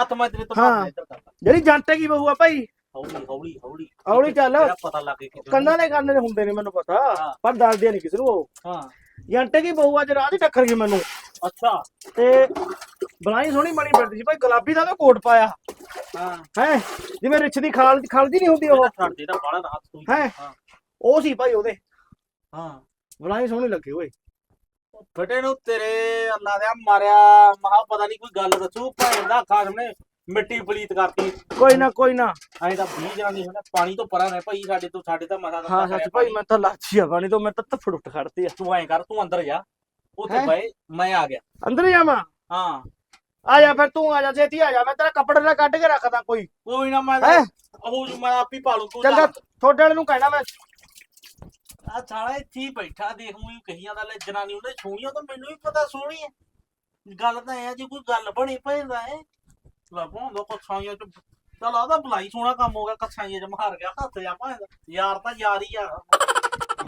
ਹੱਥ ਮੈਂ ਤੇਰੇ ਤੋਂ ਇੱਧਰ ਕਰਦਾ। ਜਿਹੜੀ ਜਾਂਟੇ ਕੀ ਬਹੂ ਆ ਭਾਈ ਹੌਲੀ ਹੌਲੀ ਹੌਲੀ। ਹੌਲੀ ਚੱਲ। ਤੇਰਾ ਪਤਾ ਲੱਗ ਗਿਆ ਕੰਨਾਂ ਦੇ ਕੰਨ ਦੇ ਹੁੰਦੇ ਨੇ ਮੈਨੂੰ ਪਤਾ। ਪਰ ਦੱਸਦੇ ਨਹੀਂ ਕਿਸੇ ਨੂੰ ਉਹ। ਹਾਂ। ਜਾਂਟੇ ਕੀ ਬਹੂ ਅੱਜ ਰਾਹ ਦੀ ਟੱਕਰ ਗਈ ਮੈਨੂੰ। ਅੱਛਾ। ਤੇ ਬਲਾਈ ਸੋਹਣੀ ਬਣੀ ਫਿਰਦੀ ਸੀ ਭਾਈ ਗੁਲਾਬੀ ਦਾ ਤਾਂ ਕੋਟ ਪਾਇਆ। ਹਾਂ। ਹੈ? ਜਿਵੇਂ ਰਿਛ ਦੀ ਖਾਲ ਖਾਲਦੀ ਨਹੀਂ ਹੁੰਦੀ ਉਹ। ਛੱਡ ਦੇ ਤਾਂ ਬਾਲਾ ਦਾ ਹੱਥ ਤੂੰ ਹੈਂ? ਹਾਂ। ਉਹ ਸੀ ਭਾਈ ਉਹਦੇ। ਹਾਂ। ਬਲਾਈ ਸੋਹਣੀ ਲੱਗੇ ਓਏ। ਫਟੇ ਨੂੰ ਤੇਰੇ ਅੱਲਾ ਦਾ ਮਾਰਿਆ ਮਹਾ ਪਤਾ ਨਹੀਂ ਕੋਈ ਗੱਲ ਦੱਸੂ ਭੈਣ ਦਾ ਖਾਸਮ ਨੇ ਮਿੱਟੀ ਪਲੀਤ ਕਰਤੀ। ਕੋਈ ਨਾ ਕੋਈ ਨਾ। ਐਂ ਤਾਂ 20 ਜਣਾ ਨਹੀਂ ਹੁੰਦਾ ਪਾਣੀ ਤੋਂ ਪਰਾਂ ਰਹਿ ਭਾਈ ਸਾਡੇ ਤੋਂ ਸਾਡੇ ਤਾਂ ਮਸਾ ਹਾਂ ਸੱਚ ਭਾਈ ਮੈਂ ਤਾਂ ਲਾਚੀ ਆ ਪਾਣੀ ਤੋਂ ਮੈਂ ਤਾਂ ਤਫੜ ਉੱਠ ਖੜਤੀ ਆ। ਤੂੰ ਐਂ ਕਰ ਤੂੰ ਅੰਦਰ ਜਾ। ਉੱਥੇ ਹੈਂ? ਬਏ ਮੈਂ ਆ ਗਿਆ। ਅੰਦਰ ਹੀ ਜਾਵਾਂ ਹਾਂ। ਆ ਜਾ ਫਿਰ ਤੂੰ ਆ ਜਾ ਛੇਤੀ ਆ ਜਾ ਮੈਂ ਤੇਰਾ ਕੱਪੜੇ ਦਾ ਕੱਢ ਕੇ ਰੱਖਦਾ ਕੋਈ। ਕੋਈ ਨਾ ਮੈਂ ਹੈ? ਉਹ ਮੈਂ ਆਪ ਹੀ ਪਾਲੂ ਤੂੰ ਚੰਗਾ ਤੁਹਾਡੇ ਵਾਲੇ ਨੂੰ ਕਹਿਣਾ ਮੈਂ। ਆ ਸਾਲਾ ਇੱਥੇ ਹੀ ਬੈਠਾ ਦੇਖ ਮੂੰ ਕਹੀ ਜਾਂਦਾ ਲੈ ਜਨਾਨੀ ਉਹਨੇ ਸੋਹਣੀਆਂ ਤਾਂ ਮੈਨੂੰ ਵੀ ਪਤਾ ਸੋਹਣੀ ਹੈ ਗੱਲ ਤਾਂ ਐ ਜੇ ਕੋਈ ਗੱਲ ਬਣੀ ਪੈਂਦਾ ਹੈ ਲੱਭੋਂ ਦੋ ਕਛਾਈਆਂ ਚ ਚਲ ਆਦਾ ਬੁਲਾਈ ਸੋਹਣਾ ਕੰਮ ਹੋ ਗਿਆ ਕਛਾਈਆਂ ਚ ਮਾਰ ਗਿਆ ਹੱਥ ਜਾ ਭਾਂਦਾ ਯਾਰ ਤਾਂ ਯਾਰ ਹੀ ਆ।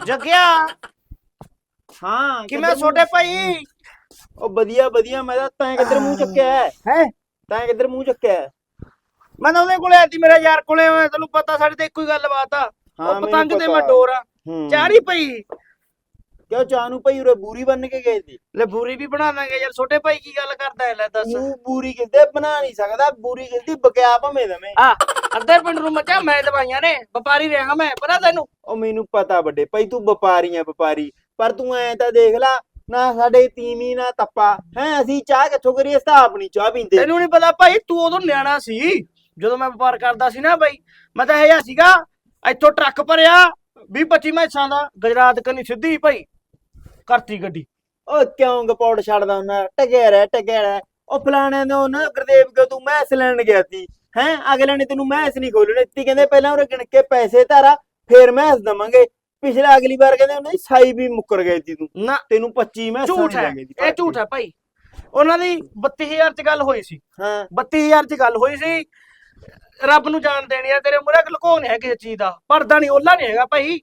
ਜੱਗਿਆ! ਹਾਂ ਕਿਵੇਂ ਕਿੱਧਰ ਛੋਟੇ ਭਾਈ? ਮੂੰਹ- ਉਹ ਵਧੀਆ ਵਧੀਆ ਮੈਂ ਤਾਂ ਤੈਂ ਕਿੱਧਰ ਮੂੰਹ ਚੱਕਿਆ ਹੈ? ਹੈ? ਤੈਂ ਕਿੱਧਰ ਮੂੰਹ ਚੱਕਿਆ ਹੈ? ਮੈਂ ਤਾਂ ਉਹਦੇ ਕੋਲੇ ਆਤੀ ਮੇਰਾ ਯਾਰ ਕੋਲੇ ਤੈਨੂੰ ਪਤਾ ਸਾਡੇ ਤੇ ਇੱਕੋ ਹੀ ਗੱਲ ਬਾਤ ਆ। ਹਾਂ ਉਹ ਮੈਨੂੰ ਪਤੰਗ ਤੇ ਪਤਾ। ਮੈਂ ਡੋਰ ਆ। ਹੂੰ। ਚਾਰੀ ਪਈ ਕਿਉਂ ਚਾਹ ਨੂੰ ਭਾਈ ਉਰੇ ਬੂਰੀ ਬਣ ਕੇ ਗਏ ਸੀ? ਲੈ ਬੂਰੀ ਵੀ ਬਣਾ ਦਾਂਗੇ ਯਾਰ ਛੋਟੇ ਭਾਈ ਕੀ ਗੱਲ ਕਰਦਾ ਹੈ ਲੈ ਦੱਸ। ਤੂੰ ਬੂਰੀ ਕਿਤੇ ਬਣਾ ਨਹੀਂ ਸਕਦਾ ਬੂਰੀ ਕਿਤੇ ਬਕਿਆ ਭਵੇਂ ਦਵੇਂ। ਆ ਅੱਧੇ ਪਿੰਡ ਨੂੰ ਮੱਝਾਂ ਮੈਂ ਦਵਾਈਆਂ ਨੇ ਵਪਾਰੀ ਰਿਹਾ ਮੈਂ ਪਤਾ ਤੈਨੂੰ? ਉਹ ਮੈਨੂੰ ਪਤਾ ਵੱਡੇ ਭਾਈ ਤੂੰ ਵਪਾਰੀ ਆ ਵਪਾਰੀ। ਪਰ ਤੂੰ ਐ ਤਾਂ ਦੇਖ ਲੈ ਨਾ ਸਾਡੇ ਤੀਵੀਂ ਨਾ ਤੱਪਾ। ਹੈ ਅਸੀਂ ਚਾਹ ਕਿੱਥੋਂ ਕਰੀਏ ਅਸੀਂ ਤਾਂ ਆਪਣੀ ਚਾਹ ਪੀਂਦੇ। ਤੈਨੂੰ ਨਹੀਂ ਪਤਾ ਭਾਈ ਤੂੰ ਉਦੋਂ ਨਿਆਣਾ ਸੀ ਜਦੋਂ ਮੈਂ ਵਪਾਰ ਕਰਦਾ ਸੀ ਨਾ ਬਾਈ। ਮੈਂ ਤਾਂ ਇਹ ਜਿਹਾ ਸੀਗਾ ਇੱਥੋਂ ਟਰੱਕ ਭਰਿਆ 20 25 ਮੈਸਾਂ ਦਾ ਗੁਜਰਾਤ ਕੰਨੀ ਸਿੱਧੀ ਭਾਈ। ਕਰਤੀ ਗੱਡੀ। ਉਹ ਕਿਉਂ ਗਪੌੜ ਛੱਡਦਾ ਹੁੰਦਾ? ਟਗਿਆ ਰਹਿ ਟਗਿਆ ਰਹਿ ਉਹ ਫਲਾਣੇ ਨੇ ਉਹਨਾਂ ਗੁਰਦੇਵ ਕਿ ਤੂੰ ਮੈਸ ਲੈਣ ਗਿਆ ਸੀ? ਹੈ? ਅਗਲੇ ਨੇ ਤੈਨੂੰ ਮੈਸ ਨਹੀਂ ਖੋਲਣੇ ਦਿੱਤੀ। ਕਹਿੰਦੇ ਪਹਿਲਾਂ ਉਹ ਗਿਣ ਕੇ ਪੈਸੇ ਧਾਰਾ ਫੇਰ ਮੈਸ ਦਵਾਂਗੇ। ਪਿਛਲਾ ਅਗਲੀ ਵਾਰ ਕਹਿੰਦੇ ਉਹਨਾਂ ਦੀ ਸਾਈ ਵੀ ਮੁੱਕਰ ਗਈ ਸੀ ਤੂੰ। ਨਾ ਤੈਨੂੰ 25 ਮੈਸ ਝੂਠ ਹੈ ਇਹ ਝੂਠ ਹੈ ਭਾਈ। ਉਹਨਾਂ ਦੀ 32000 ਚ ਗੱਲ ਹੋਈ ਸੀ। ਹਾਂ। 32000 ਚ ਗੱਲ ਹੋਈ ਸੀ। ਰੱਬ ਨੂੰ ਜਾਣ ਦੇਣੀ ਆ ਤੇਰੇ ਮੂਹਰੇ ਲੁਕੋ ਨਹੀਂ ਹੈ ਕਿਸੇ ਚੀਜ਼ ਦਾ। ਪਰਦਾ ਨਹੀਂ ਓਲਾ ਨਹੀਂ ਹੈਗਾ ਭਾਈ।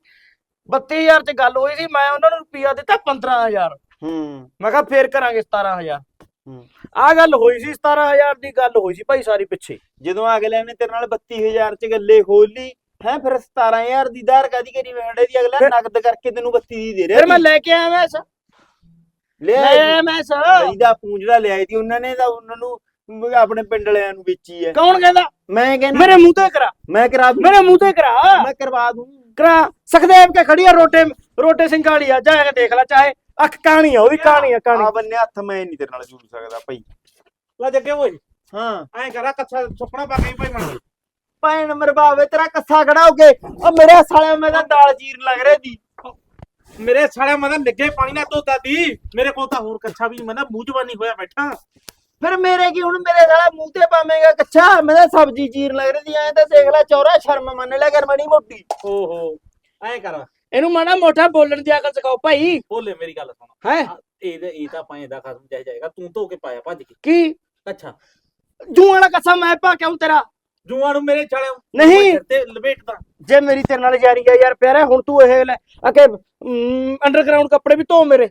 32000 ਚ ਗੱਲ ਹੋਈ ਸੀ ਮੈਂ ਉਹਨਾਂ ਨੂੰ ਰੁਪਿਆ ਦਿੱਤਾ 15000 ਹੂੰ। ਮੈਂ ਕਿਹਾ ਫੇਰ ਕਰਾਂਗੇ 17000 ਹੂੰ। ਆ ਗੱਲ ਹੋਈ ਸੀ 17000 ਦੀ ਗੱਲ ਹੋਈ ਸੀ ਭਾਈ ਸਾਰੀ ਪਿੱਛੇ। ਜਦੋਂ ਅਗਲੇ ਨੇ ਤੇਰੇ ਨਾਲ 32000 ਚ ਗੱਲੇ ਖੋਲੀ ਹੈ ਫਿਰ 17000 ਦੀ ਦਾਰ ਕਾਦੀ ਕਰੀ ਵੇੜੇ ਦੀ ਅਗਲਾ ਨਗਦ ਕਰਕੇ ਤੈਨੂੰ 32 ਦੀ ਦੇ ਰਿਹਾ ਫਿਰ ਮੈਂ ਲੈ ਕੇ ਆਇਆ ਮੈਂ ਸ ਲੈ ਮੈਂ ਸ। ਦਾ ਪੂੰਜੜਾ ਲਿਆਈ ਸੀ ਉਹਨਾਂ ਨੇ ਤਾਂ ਉਹਨਾਂ ਨੂੰ ਮ- ਆਪਣੇ ਪਿੰਡ ਵਾਲਿਆਂ ਨੂੰ ਵੇਚੀ ਹੈ। ਕੌਣ ਕਹਿੰਦਾ? ਮੈਂ ਕਹਿੰਦਾ ਮੇਰੇ ਮੂੰਹ ਤੇ ਕਰਾ। ਮੈਂ ਕਰਾ ਦੂੰ। ਮੇਰੇ ਮੂੰਹ ਤੇ ਕਰਾ। ਮੈਂ ਕਰਵਾ ਦੂੰ। ਕਰਾ ਸਖਦੇਵ ਕੇ ਖੜੀ ਆ ਰੋਟੇ ਰੋਟੇ ਸਿੰਘ ਵਾਲੀ ਆ ਜਾ ਕੇ ਦੇਖ ਲੈ ਚਾਹੇ ਅੱਖ ਕਾਣੀ ਆ ਉਹਦੀ ਕਾਣੀ ਆ ਕਾਣੀ। ਆ ਬੰਨੇ ਹੱਥ ਮੈਂ ਨਹੀਂ ਤੇਰੇ ਨਾਲ ਜੂੜ ਸਕਦਾ ਭਾਈ। ਲੈ ਜੱਗੇ ਓਏ। ਹਾਂ। ਐਂ ਕਰਾ ਕੱਛਾ ਸੁਪਨਾ ਪਾ ਕੇ ਭਾਈ ਬਣ ਭੈਣ ਮਰਵਾਵੇ ਤੇਰਾ ਕੱਸਾ ਖੜਾ ਹੋ ਕੇ ਉਹ ਮੇਰੇ ਸਾਲੇ ਮੈਂ ਤਾਂ ਦਾਲ ਚੀਰਨ ਲੱਗ ਰਿਹਾ ਦੀ ਮੇਰੇ ਸਾਲਿਆ ਮੈਂ ਤਾਂ ਲੱਗੇ ਪਾਣੀ ਨਾਲ ਧੋਤਾ ਦੀ ਮੇਰੇ ਕੋਲ ਤਾਂ ਹੋਰ ਕੱਛਾ ਵੀ ਮੈਂ ਤਾਂ ਮੂੰਹ ਜਵਾਨੀ ਹੋਇਆ ਬੈਠਾ। ਫਿਰ ਮੇਰੇ ਕੀ ਹੁਣ ਮੇਰੇ ਸਾਲਾ ਮੂੰਹ ਤੇ ਪਾਵੇਂਗਾ? ਕੱਚਾ ਮੈਂ ਤਾਂ ਸਬਜ਼ੀ ਚੀਰਨ ਲੱਗ ਰਹੀ ਐਂ ਤਾਂ ਦੇਖ ਲੈ ਚੌਰਾ ਸ਼ਰਮ ਮੰਨ ਲਿਆ ਕਰ ਮਣੀ ਮੋਟੀ। ਓਹੋ ਐਂ ਕਰ। ਇਹਨੂੰ ਮਾੜਾ ਮੋਟਾ ਬੋਲਣ ਦੀ ਅਕਲ ਸਿਖਾਓ ਭਾਈ। ਬੋਲੇ ਮੇਰੀ ਗੱਲ ਸੁਣ। ਹੈ? ਇਹਦੇ ਇਹ ਤਾਂ ਪਾਏ ਦਾ ਖਸਮ ਜਾਇ ਜਾਏਗਾ। ਤੂੰ ਧੋ ਕੇ ਪਾਇਆ ਭੱਜ ਕੇ। ਕੀ? ਅੱਛਾ ਜੂਆਂ ਵਾਲਾ ਕੱਸਾ ਮੈਂ ਪਾ ਕਿਉਂ ਤੇਰਾ। ਜੂਆਂ ਨੂੰ ਮੇਰੇ ਛਾਲੇ ਨਹੀਂ। ਤੇ ਲਪੇਟਦਾ। ਜੇ ਮੇਰੀ ਤੇਰੇ ਨਾਲ ਯਾਰੀ ਆ ਯਾਰ ਪਿਆਰਾ ਹੁਣ ਤੂੰ ਇਹ ਲੈ ਅਕੇ ਅੰਡਰਗਰਾਉਂਡ ਕੱਪੜੇ ਵੀ ਧੋ ਮੇਰੇ।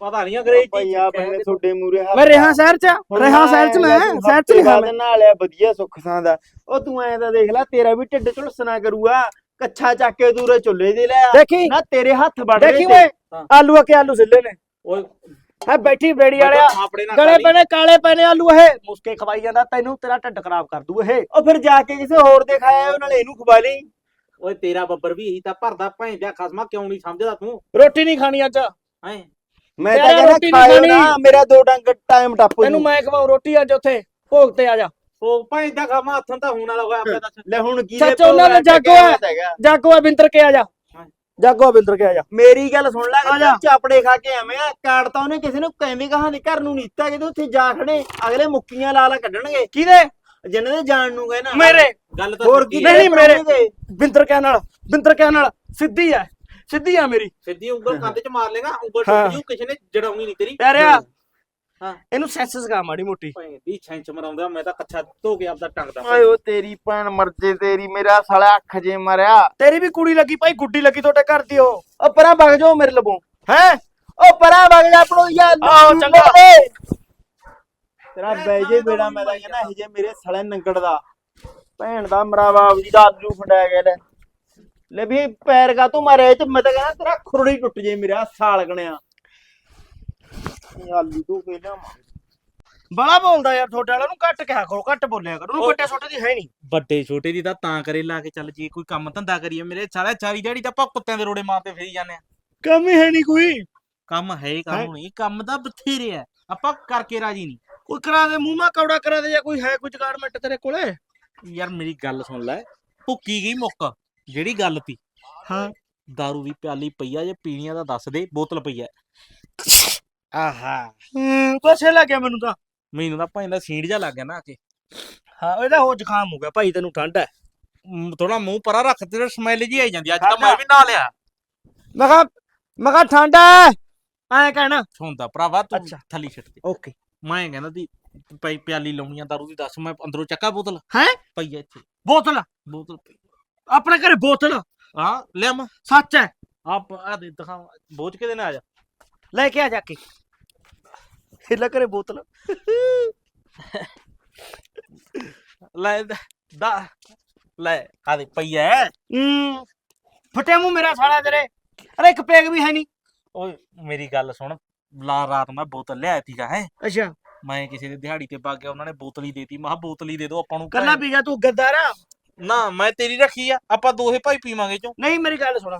ਪਤਾ ਨਹੀਂ ਅਗਰੇ ਭਾਈ ਆ ਬੰਨੇ ਤੁਹਾਡੇ ਮੂਰੇ ਮੈਂ ਰਿਹਾ ਸ਼ਹਿਰ ਚ ਰਿਹਾ ਸ਼ਹਿਰ ਚ ਮੈਂ ਸ਼ਹਿਰ ਚ ਲਿਖਾ ਮੈਂ। ਨਾਲ ਆ ਵਧੀਆ ਸੁੱਖ ਸਾਂ ਦਾ। ਉਹ ਤੂੰ ਐਂ ਤਾਂ ਦੇਖ ਲੈ ਤੇਰਾ ਵੀ ਢਿੱਡ ਝੁਲਸਣਾ ਕਰੂਗਾ। ਕੱਛਾ ਚੱਕ ਕੇ ਦੂਰੇ ਚੁੱਲੇ ਦੇ ਲੈ। ਦੇਖੀ। ਨਾ ਤੇਰੇ ਹੱਥ ਵੜ ਦੇਖੀ ਰਹੇ ਓਏ। ਆਲੂ ਆ ਕੇ ਆਲੂ ਸਿੱਲੇ ਨੇ। ਓਏ। ਹੈ ਬੈਠੀ ਬੇੜੀ ਵਾਲਿਆ। ਗਲੇ। ਪੈਣੇ ਕਾਲੇ ਪੈਣੇ ਆਲੂ ਇਹ। ਮੁਸਕੇ ਖਵਾਈ ਜਾਂਦਾ ਤੈਨੂੰ ਤੇਰਾ ਢਿੱਡ ਖਰਾਬ ਕਰ ਦੂ ਇਹ। ਉਹ ਫਿਰ ਜਾ ਕੇ ਕਿਸੇ ਹੋਰ ਦੇ ਖਾਇਆ ਉਹ ਨਾਲ ਇਹਨੂੰ ਖਵਾ ਲਈ। ਓਏ ਤੇਰਾ ਬੱਬਰ ਵੀ ਇਹੀ ਤਾਂ ਭਰਦਾ ਭੈਂ ਜਾ ਖਸਮਾ ਕਿਉਂ ਨਹੀਂ ਸਮਝਦਾ ਤੂੰ? ਰੋਟੀ ਨਹੀਂ ਖਾਣੀ ਅੱਜ। ਹੈਂ? ਮੈਂ ਤਾਂ ਕਹਿੰਦਾ ਰੋਟੀ ਨੀ ਖਾਇਓ ਖਾਣੀ। ਨਾ ਮੇਰਾ ਦੋ ਡੰਗ ਟਾਈਮ ਟੱਪ ਤੈਨੂੰ ਮੈਂ ਖਵਾਉ ਰੋਟੀ ਅੱਜ ਉੱਥੇ ਭੋਗ ਤੇ ਆ ਜਾ ਉਹ ਭੈਂ ਦਾ ਖਾਮਾ ਹੱਥਾਂ ਤਾਂ ਹੋਣ ਵਾਲਾ ਹੋਇਆ ਪਿਆ ਦੱਸ ਲੈ ਹੁਣ ਕੀ ਸੱਚ ਉਹਨਾਂ ਦਾ ਜਾਗੋ ਹੈ। ਜਾਗੋ ਆ ਬਿੰਦਰ ਕੇ ਆ ਜਾ ਹਾਂ। ਜਾਗੋ ਆ ਬਿੰਦਰ ਕੇ ਆ ਜਾ ਮੇਰੀ ਗੱਲ ਸੁਣ ਲੈ ਆ ਜਾ। ਚਾਪੜੇ ਖਾ ਕੇ ਆਵੇਂ ਆ ਕਾਰਡ ਤਾਂ ਉਹਨੇ ਕਿਸੇ ਨੂੰ ਕਿਵੇਂ ਕਹਾਂ ਦੇ ਘਰ ਨੂੰ ਨੀਤਾ ਕਿਤੇ ਉੱਥੇ ਜਾ ਖੜੇ ਅਗਲੇ ਮੁੱਕੀਆਂ ਲਾ ਲਾ ਕੱਢਣਗੇ ਕਿਹਦੇ ਜਿਨ੍ਹਾਂ ਦੇ ਜਾਣ ਨੂੰ ਗਏ ਨਾ ਮੇਰੇ ਗੱਲ ਤਾਂ ਹੋਰ ਕੀ। ਨਹੀਂ, ਮੇਰੇ। ਬਿੰਦਰ ਕੇ ਨਾਲ ਬਿੰਦਰ ਕੇ ਨਾਲ ਸਿੱਧੀ ਆ ਸਿੱਧੀ ਆ ਮੇਰੀ। ਸਿੱਧੀ ਉਂਗਲ ਕੰਧ 'ਚ ਮਾਰ ਲੇਗਾ ਉਂਗਲ ਹਾਂ। ਟੁੱਟ ਜੂ ਕਿਸੇ ਨੇ ਜੜਾਉਣੀ ਨਹੀਂ ਤੇਰੀ। ਪਿਆਰਿਆ। ਹਾਂ। ਇਹਨੂੰ ਸੈਂਸ ਸਿਖਾ ਮਾੜੀ ਮੋਟੀ। ਭੈਂ ਦੀ ਛੈਂਚ ਮਰਾਉਂਦਾ ਮੈਂ ਤਾਂ ਕੱਛਾ ਧੋ ਕੇ ਆਪਦਾ ਟੰਗਦਾ ਓਏ ਉਹ ਤੇਰੀ ਭੈਣ ਮਰਜੇ ਤੇਰੀ ਮੇਰਾ ਸਾਲਾ ਅੱਖ ਜੇ ਮਰਿਆ। ਤੇਰੀ ਵੀ ਕੁੜੀ ਲੱਗੀ ਭਾਈ ਗੁੱਡੀ ਲੱਗੀ ਤੁਹਾਡੇ ਘਰ ਦੀ ਉਹ। ਉਹ ਪਰਾਂ ਵਗ ਜਾਓ ਮੇਰੇ ਲਵੋਂ ਹੈ? ਉਹ ਪਰਾਂ ਵਗ ਜਾ ਆਪਣੋ ਯਾਰ ਆਹੋ, ਚੰਗਾ। ਤੇਰਾ ਬੈਜੇ ਬੇੜਾ ਮੈਂ ਤਾਂ ਕਹਿੰਦਾ ਇਹ ਜੇ ਮੇਰੇ ਸਾਲੇ ਨੰਗੜ ਦਾ। ਭੈਣ ਦਾ ਮਰਾ ਬਾਪ ਜੀ ਦਾ ਆਲੂ ਗਿਆ ਲੈ। ਲੈ ਵੀ ਪੈਰ ਕਾ ਤੂੰ ਮਾਰਿਆ ਇਹ ਤੇ ਮੈਂ ਤਾਂ ਕਹਿੰਦਾ ਤੇਰਾ ਖੁਰੜੀ ਟੁੱਟ ਜੇ ਮੇਰਾ ਸਾਲ ਗਣਿਆ। ਇਹ ਆਲੂ ਤੂੰ ਪਹਿਲਾਂ ਬੜਾ ਬੋਲਦਾ ਯਾਰ ਤੁਹਾਡੇ ਵਾਲਾ ਨੂੰ ਘੱਟ ਕਿਹਾ ਕਰੋ ਘੱਟ ਬੋਲਿਆ ਕਰੋ ਉਹਨੂੰ ਉਹ- ਵੱਡੇ ਛੋਟੇ ਦੀ ਹੈ ਨਹੀਂ। ਵੱਡੇ ਛੋਟੇ ਦੀ ਤਾਂ ਤਾਂ ਕਰੇ ਲਾ ਕੇ ਚੱਲ ਜੀ ਕੋਈ ਕੰਮ ਧੰਦਾ ਕਰੀਏ ਮੇਰੇ ਸਾਲਾ ਚਾਰੀ ਦਿਹਾੜੀ ਤਾਂ ਆਪਾਂ ਕੁੱਤਿਆਂ ਦੇ ਰੋੜੇ ਮਾਰਦੇ ਫਿਰੀ ਜਾਂਦੇ ਆ। ਕੰਮ ਹੀ ਹੈ ਨਹੀਂ ਕੋਈ। ਕੰਮ ਹੈ ਹੀ ਕੰਮ ਨਹੀਂ ਕੰਮ ਤਾਂ ਬਥੇਰੇ ਆ। ਆਪਾਂ ਕਰਕੇ ਰਾਜੀ ਨਹੀਂ। ਕੋਈ ਕਰਾ ਦੇ ਮੂੰਹ ਮਾ ਕੌੜਾ ਕਰਾ ਦੇ ਜਾਂ ਕੋਈ ਹੈ ਕੋਈ ਜਗਾੜ ਮਿੱਟ ਤੇਰੇ ਕੋਲੇ। ਯਾਰ ਮੇਰੀ ਗੱਲ ਸੁਣ ਲੈ ਭੁੱਕੀ ਗਈ ਮੁੱਕ। ਜਿਹੜੀ ਗੱਲ ਤੀ। ਹਾਂ। ਦਾਰੂ ਦੀ ਪਿਆਲੀ ਪਈ ਆ ਜੇ ਪੀਣੀਆਂ ਦਾ ਦੱਸ ਦੇ ਬੋਤਲ ਪਈ ਆ। ਆਹਾ। ਪਸੇ ਲੱਗ ਗਿਆ ਮੈਨੂੰ ਤਾਂ। ਮੈਨੂੰ ਤਾਂ ਭਾਈ ਦਾ ਸੀਂਡ ਜਾ ਲੱਗ ਗਿਆ ਨਾ ਆ ਕੇ। ਹਾਂ ਇਹਦਾ ਹੋ ਜ਼ੁਕਾਮ ਹੋ ਗਿਆ। ਭਾਈ ਤੈਨੂੰ ਠੰਡ ਹੈ ਥੋੜਾ ਮੂੰਹ ਪਰਾ ਰੱਖ ਤੇ ਸਮੈਲ ਜੀ ਆਈ ਜਾਂਦੀ ਅੱਜ ਤਾਂ ਮੈਂ ਵੀ ਨਾ ਲਿਆ। ਮੈਂ ਕਹਾ ਮੈਂ ਕਹਾ ਠੰਡ ਹੈ ਐ ਕਹਿਣਾ। ਹੁੰਦਾ ਭਰਾਵਾ ਤੂੰ ਥੱਲੀ ਛੱਡ ਦੇ। ਓਕੇ। ਮੈਂ ਕਹਿੰਦਾ ਦੀ ਪਿਆਲੀ ਲਾਉਣੀ ਦਾਰੂ ਦੀ ਦੱਸ ਮੈਂ ਅੰਦਰੋਂ ਚੱਕਾ ਬੋਤਲ। ਹੈ? ਪਈ ਇੱਥੇ। ਬੋਤਲ? ਬੋਤਲ ਪਈ। ਆਪਣੇ ਘਰੇ ਬੋਤਲ। ਹਾਂ ਲੈ ਮਾ ਸੱਚ ਹੈ ਆਪ ਆ ਦੇ ਦਿਖਾ ਬੋਝ ਕੇ ਦੇਣਾ ਆ ਜਾ। ਲੈ ਕੇ ਆ ਜਾ ਕੇ। ਹਿੱਲਾ ਘਰੇ ਬੋਤਲ। ਲੈ ਦ- ਦਾ ਲੈ ਆ ਦੇ ਪਈ ਐ? ਹੂੰ। ਫਟਿਆ ਮੂੰਹ ਮੇਰਾ ਸਾਲਾ ਤੇਰੇ। ਅਰੇ ਇੱਕ ਪੈਗ ਵੀ ਹੈ ਨਹੀਂ ਓਏ ਮੇਰੀ ਗੱਲ ਸੁਣ। ਲਾ ਰਾਤ ਮੈਂ ਬੋਤਲ ਲਿਆਇਆ ਤੀਗਾ ਹੈ। ਅੱਛਾ। ਮੈਂ ਕਿਸੇ ਦੇ ਦਿਹਾੜੀ ਤੇ ਪਾ ਗਿਆ ਉਹਨਾਂ ਨੇ ਬੋਤਲ ਹੀ ਦੇਤੀ। ਮੈਂ ਕਿਹਾ ਬੋਤਲ ਹੀ ਦੇ ਦਿਓ ਆਪਾਂ ਨੂੰ ਕੱਲਾ ਪੀ ਗਿਆ ਤੂੰ ਗੱਦਾਰ ਨਾ ਮੈਂ ਤੇਰੀ ਰੱਖੀ ਆ ਆਪਾਂ ਦੋਹੇ ਭਾਈ ਪੀਵਾਂਗੇ ਚੋਂ। ਨਹੀਂ ਮੇਰੀ ਗੱਲ ਸੁਣ।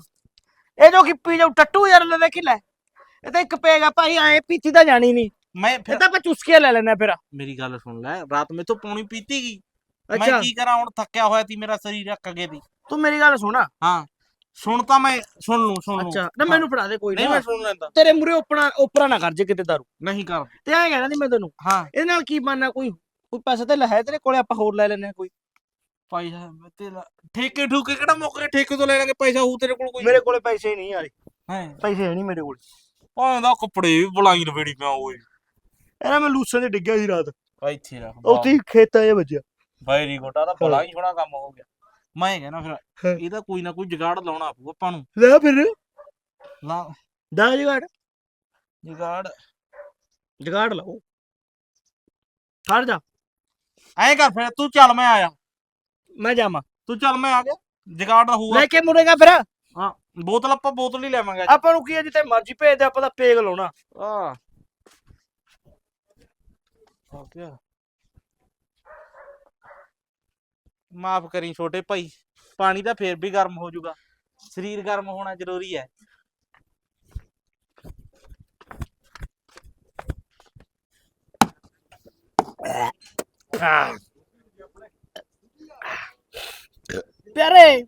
ਇਹ ਜੋ ਕਿ ਪੀ ਜਾਊ ਟੱਟੂ ਯਾਰ ਲੈ ਲੈ ਇਹ ਤਾਂ ਇੱਕ ਪਏਗਾ ਭਾਈ ਐ ਪੀਤੀ ਤਾਂ ਜਾਣੀ ਨਹੀਂ। ਮੈਂ ਫਿਰ ਫਿਰ ਤਾਂ ਆਪਾਂ ਚੁਸਕੇ ਲੈ ਲੈਣਾ ਫਿਰ। ਮੇਰੀ ਗੱਲ ਸੁਣ ਲੈ ਰਾਤ ਮੇ ਤੋਂ ਪੌਣੀ ਪੀਤੀ ਗਈ ਮੈਂ ਕੀ ਕਰਾਂ ਹੁਣ ਥੱਕਿਆ ਹੋਇਆ ਸੀ ਮੇਰਾ ਸਰੀਰ ਅੱਕ ਗਿਆ ਦੀ। ਤੂੰ ਮੇਰੀ ਗੱਲ ਸੁਣ। ਹਾਂ ਸੁਣ ਤਾਂ ਮੈਂ ਸੁਣ ਲੂੰ ਸੁਣ ਲੂੰ। ਅੱਛਾ ਨਾ ਮੈਨੂੰ ਫੜਾ ਦੇ ਕੋਈ ਨਹੀਂ ਨਾ। ਮੈਂ ਸੁਣ ਲੈਂਦਾ। ਤੇਰੇ ਮੂਰੇ ਉਪਰਾ ਉਪਰਾ ਨਾ ਕਰ ਜੇ ਕਿਤੇ ਦਾਰੂ। ਨਹੀਂ ਕਰ। ਤੇ ਐਂ ਕਹਿਣਾ ਨਹੀਂ ਮੈਂ ਤੈਨੂੰ ਹਾਂ। ਇਹਦੇ ਨਾਲ ਕੀ ਬਣਨਾ ਕੋਈ ਕੋਈ ਪੈਸਾ ਤੇ ਹੈ ਤੇਰੇ ਕੋਲੇ ਆਪਾਂ ਹੋਰ ਲੈ ਲੈਨੇ ਆ ਕੋਈ। ਭਾਈ ਸਾਹਿਬ ਤੇ ਠੇਕੇ ਠੂਕੇ ਕਿਹੜਾ ਮੁੱਕ ਠੇਕੇ ਤੋਂ ਲੈ ਲਾਂਗੇ ਪੈਸਾ ਹੋਊ ਤੇਰੇ ਕੋਲ ਕੋਈ। ਮੇਰੇ ਕੋਲੇ ਪੈਸੇ ਨਹੀਂ ਯਾਰ। ਹੈ? ਪੈਸੇ ਹੈ ਨਹੀਂ ਮੇਰੇ ਕੋਲ। ਭਾਵੇਂ ਦਾ ਕੱਪੜੇ ਵੀ ਬੁਲਾਈ ਨਵੇੜੀ ਪਿਆ ਓਏ। ਇਹਨਾਂ ਮੈਂ ਲੂਸਾਂ 'ਚ ਡਿੱਗਿਆ ਸੀ ਰਾਤ। ਇੱਥੇ ਰੱਖ ਉੱਥੇ ਹੀ ਖੇਤਾਂ 'ਚ ਵੱਜਿਆ। ਵੈਰੀ ਗੁੱਡ ਆ ਤਾਂ ਬੜਾ ਹੀ ਸੋਹਣਾ ਕੰਮ ਹੋ ਗਿਆ। ਮੈਂ ਕਹਿੰਦਾ ਫਿਰ ਹਾਂ। ਇਹਦਾ ਕੋਈ ਨਾ ਕੋਈ ਜਗਾੜ ਲਾਉਣਾ ਪਊ ਆਪਾਂ ਨੂੰ। ਲੈ ਫਿਰ। ਲਾ। ਦਾ ਜਗਾੜ। ਜਗਾੜ। ਜਗਾੜ ਲਾਓ। ਖੜ ਜਾ। ਐਂ ਕਰ ਫਿਰ ਤੂੰ ਚੱਲ ਮੈਂ ਆਇਆ। ਮੈਂ ਜਾਵਾਂ। ਤੂੰ ਚੱਲ ਮੈਂ ਆ ਗਿਆ। ਜਗਾੜ ਦਾ ਹੋਊਗਾ। ਲੈ ਕੇ ਮੁੜੇਗਾ ਫਿਰ। ਹਾਂ ਬੋਤਲ ਆਪਾਂ ਬੋਤਲ ਹੀ ਲੈਵਾਂਗੇ। ਆਪਾਂ ਨੂੰ ਕੀ ਹੈ ਜਿੱਥੇ ਮਰਜ਼ੀ ਭੇਜ ਦੇ ਆਪਾਂ ਤਾਂ ਪੇਗ ਲਾਉਣਾ। ਆ ਗਿਆ ਮਾਫ ਕਰੀ ਛੋਟੇ ਭਾਈ। ਪਾਣੀ ਤਾਂ ਫੇਰ ਵੀ ਗਰਮ ਹੋ ਜਾਊਗਾ। ਸਰੀਰ ਗਰਮ ਹੋਣਾ ਜ਼ਰੂਰੀ ਹੈ। ਪਿਆਰੇ।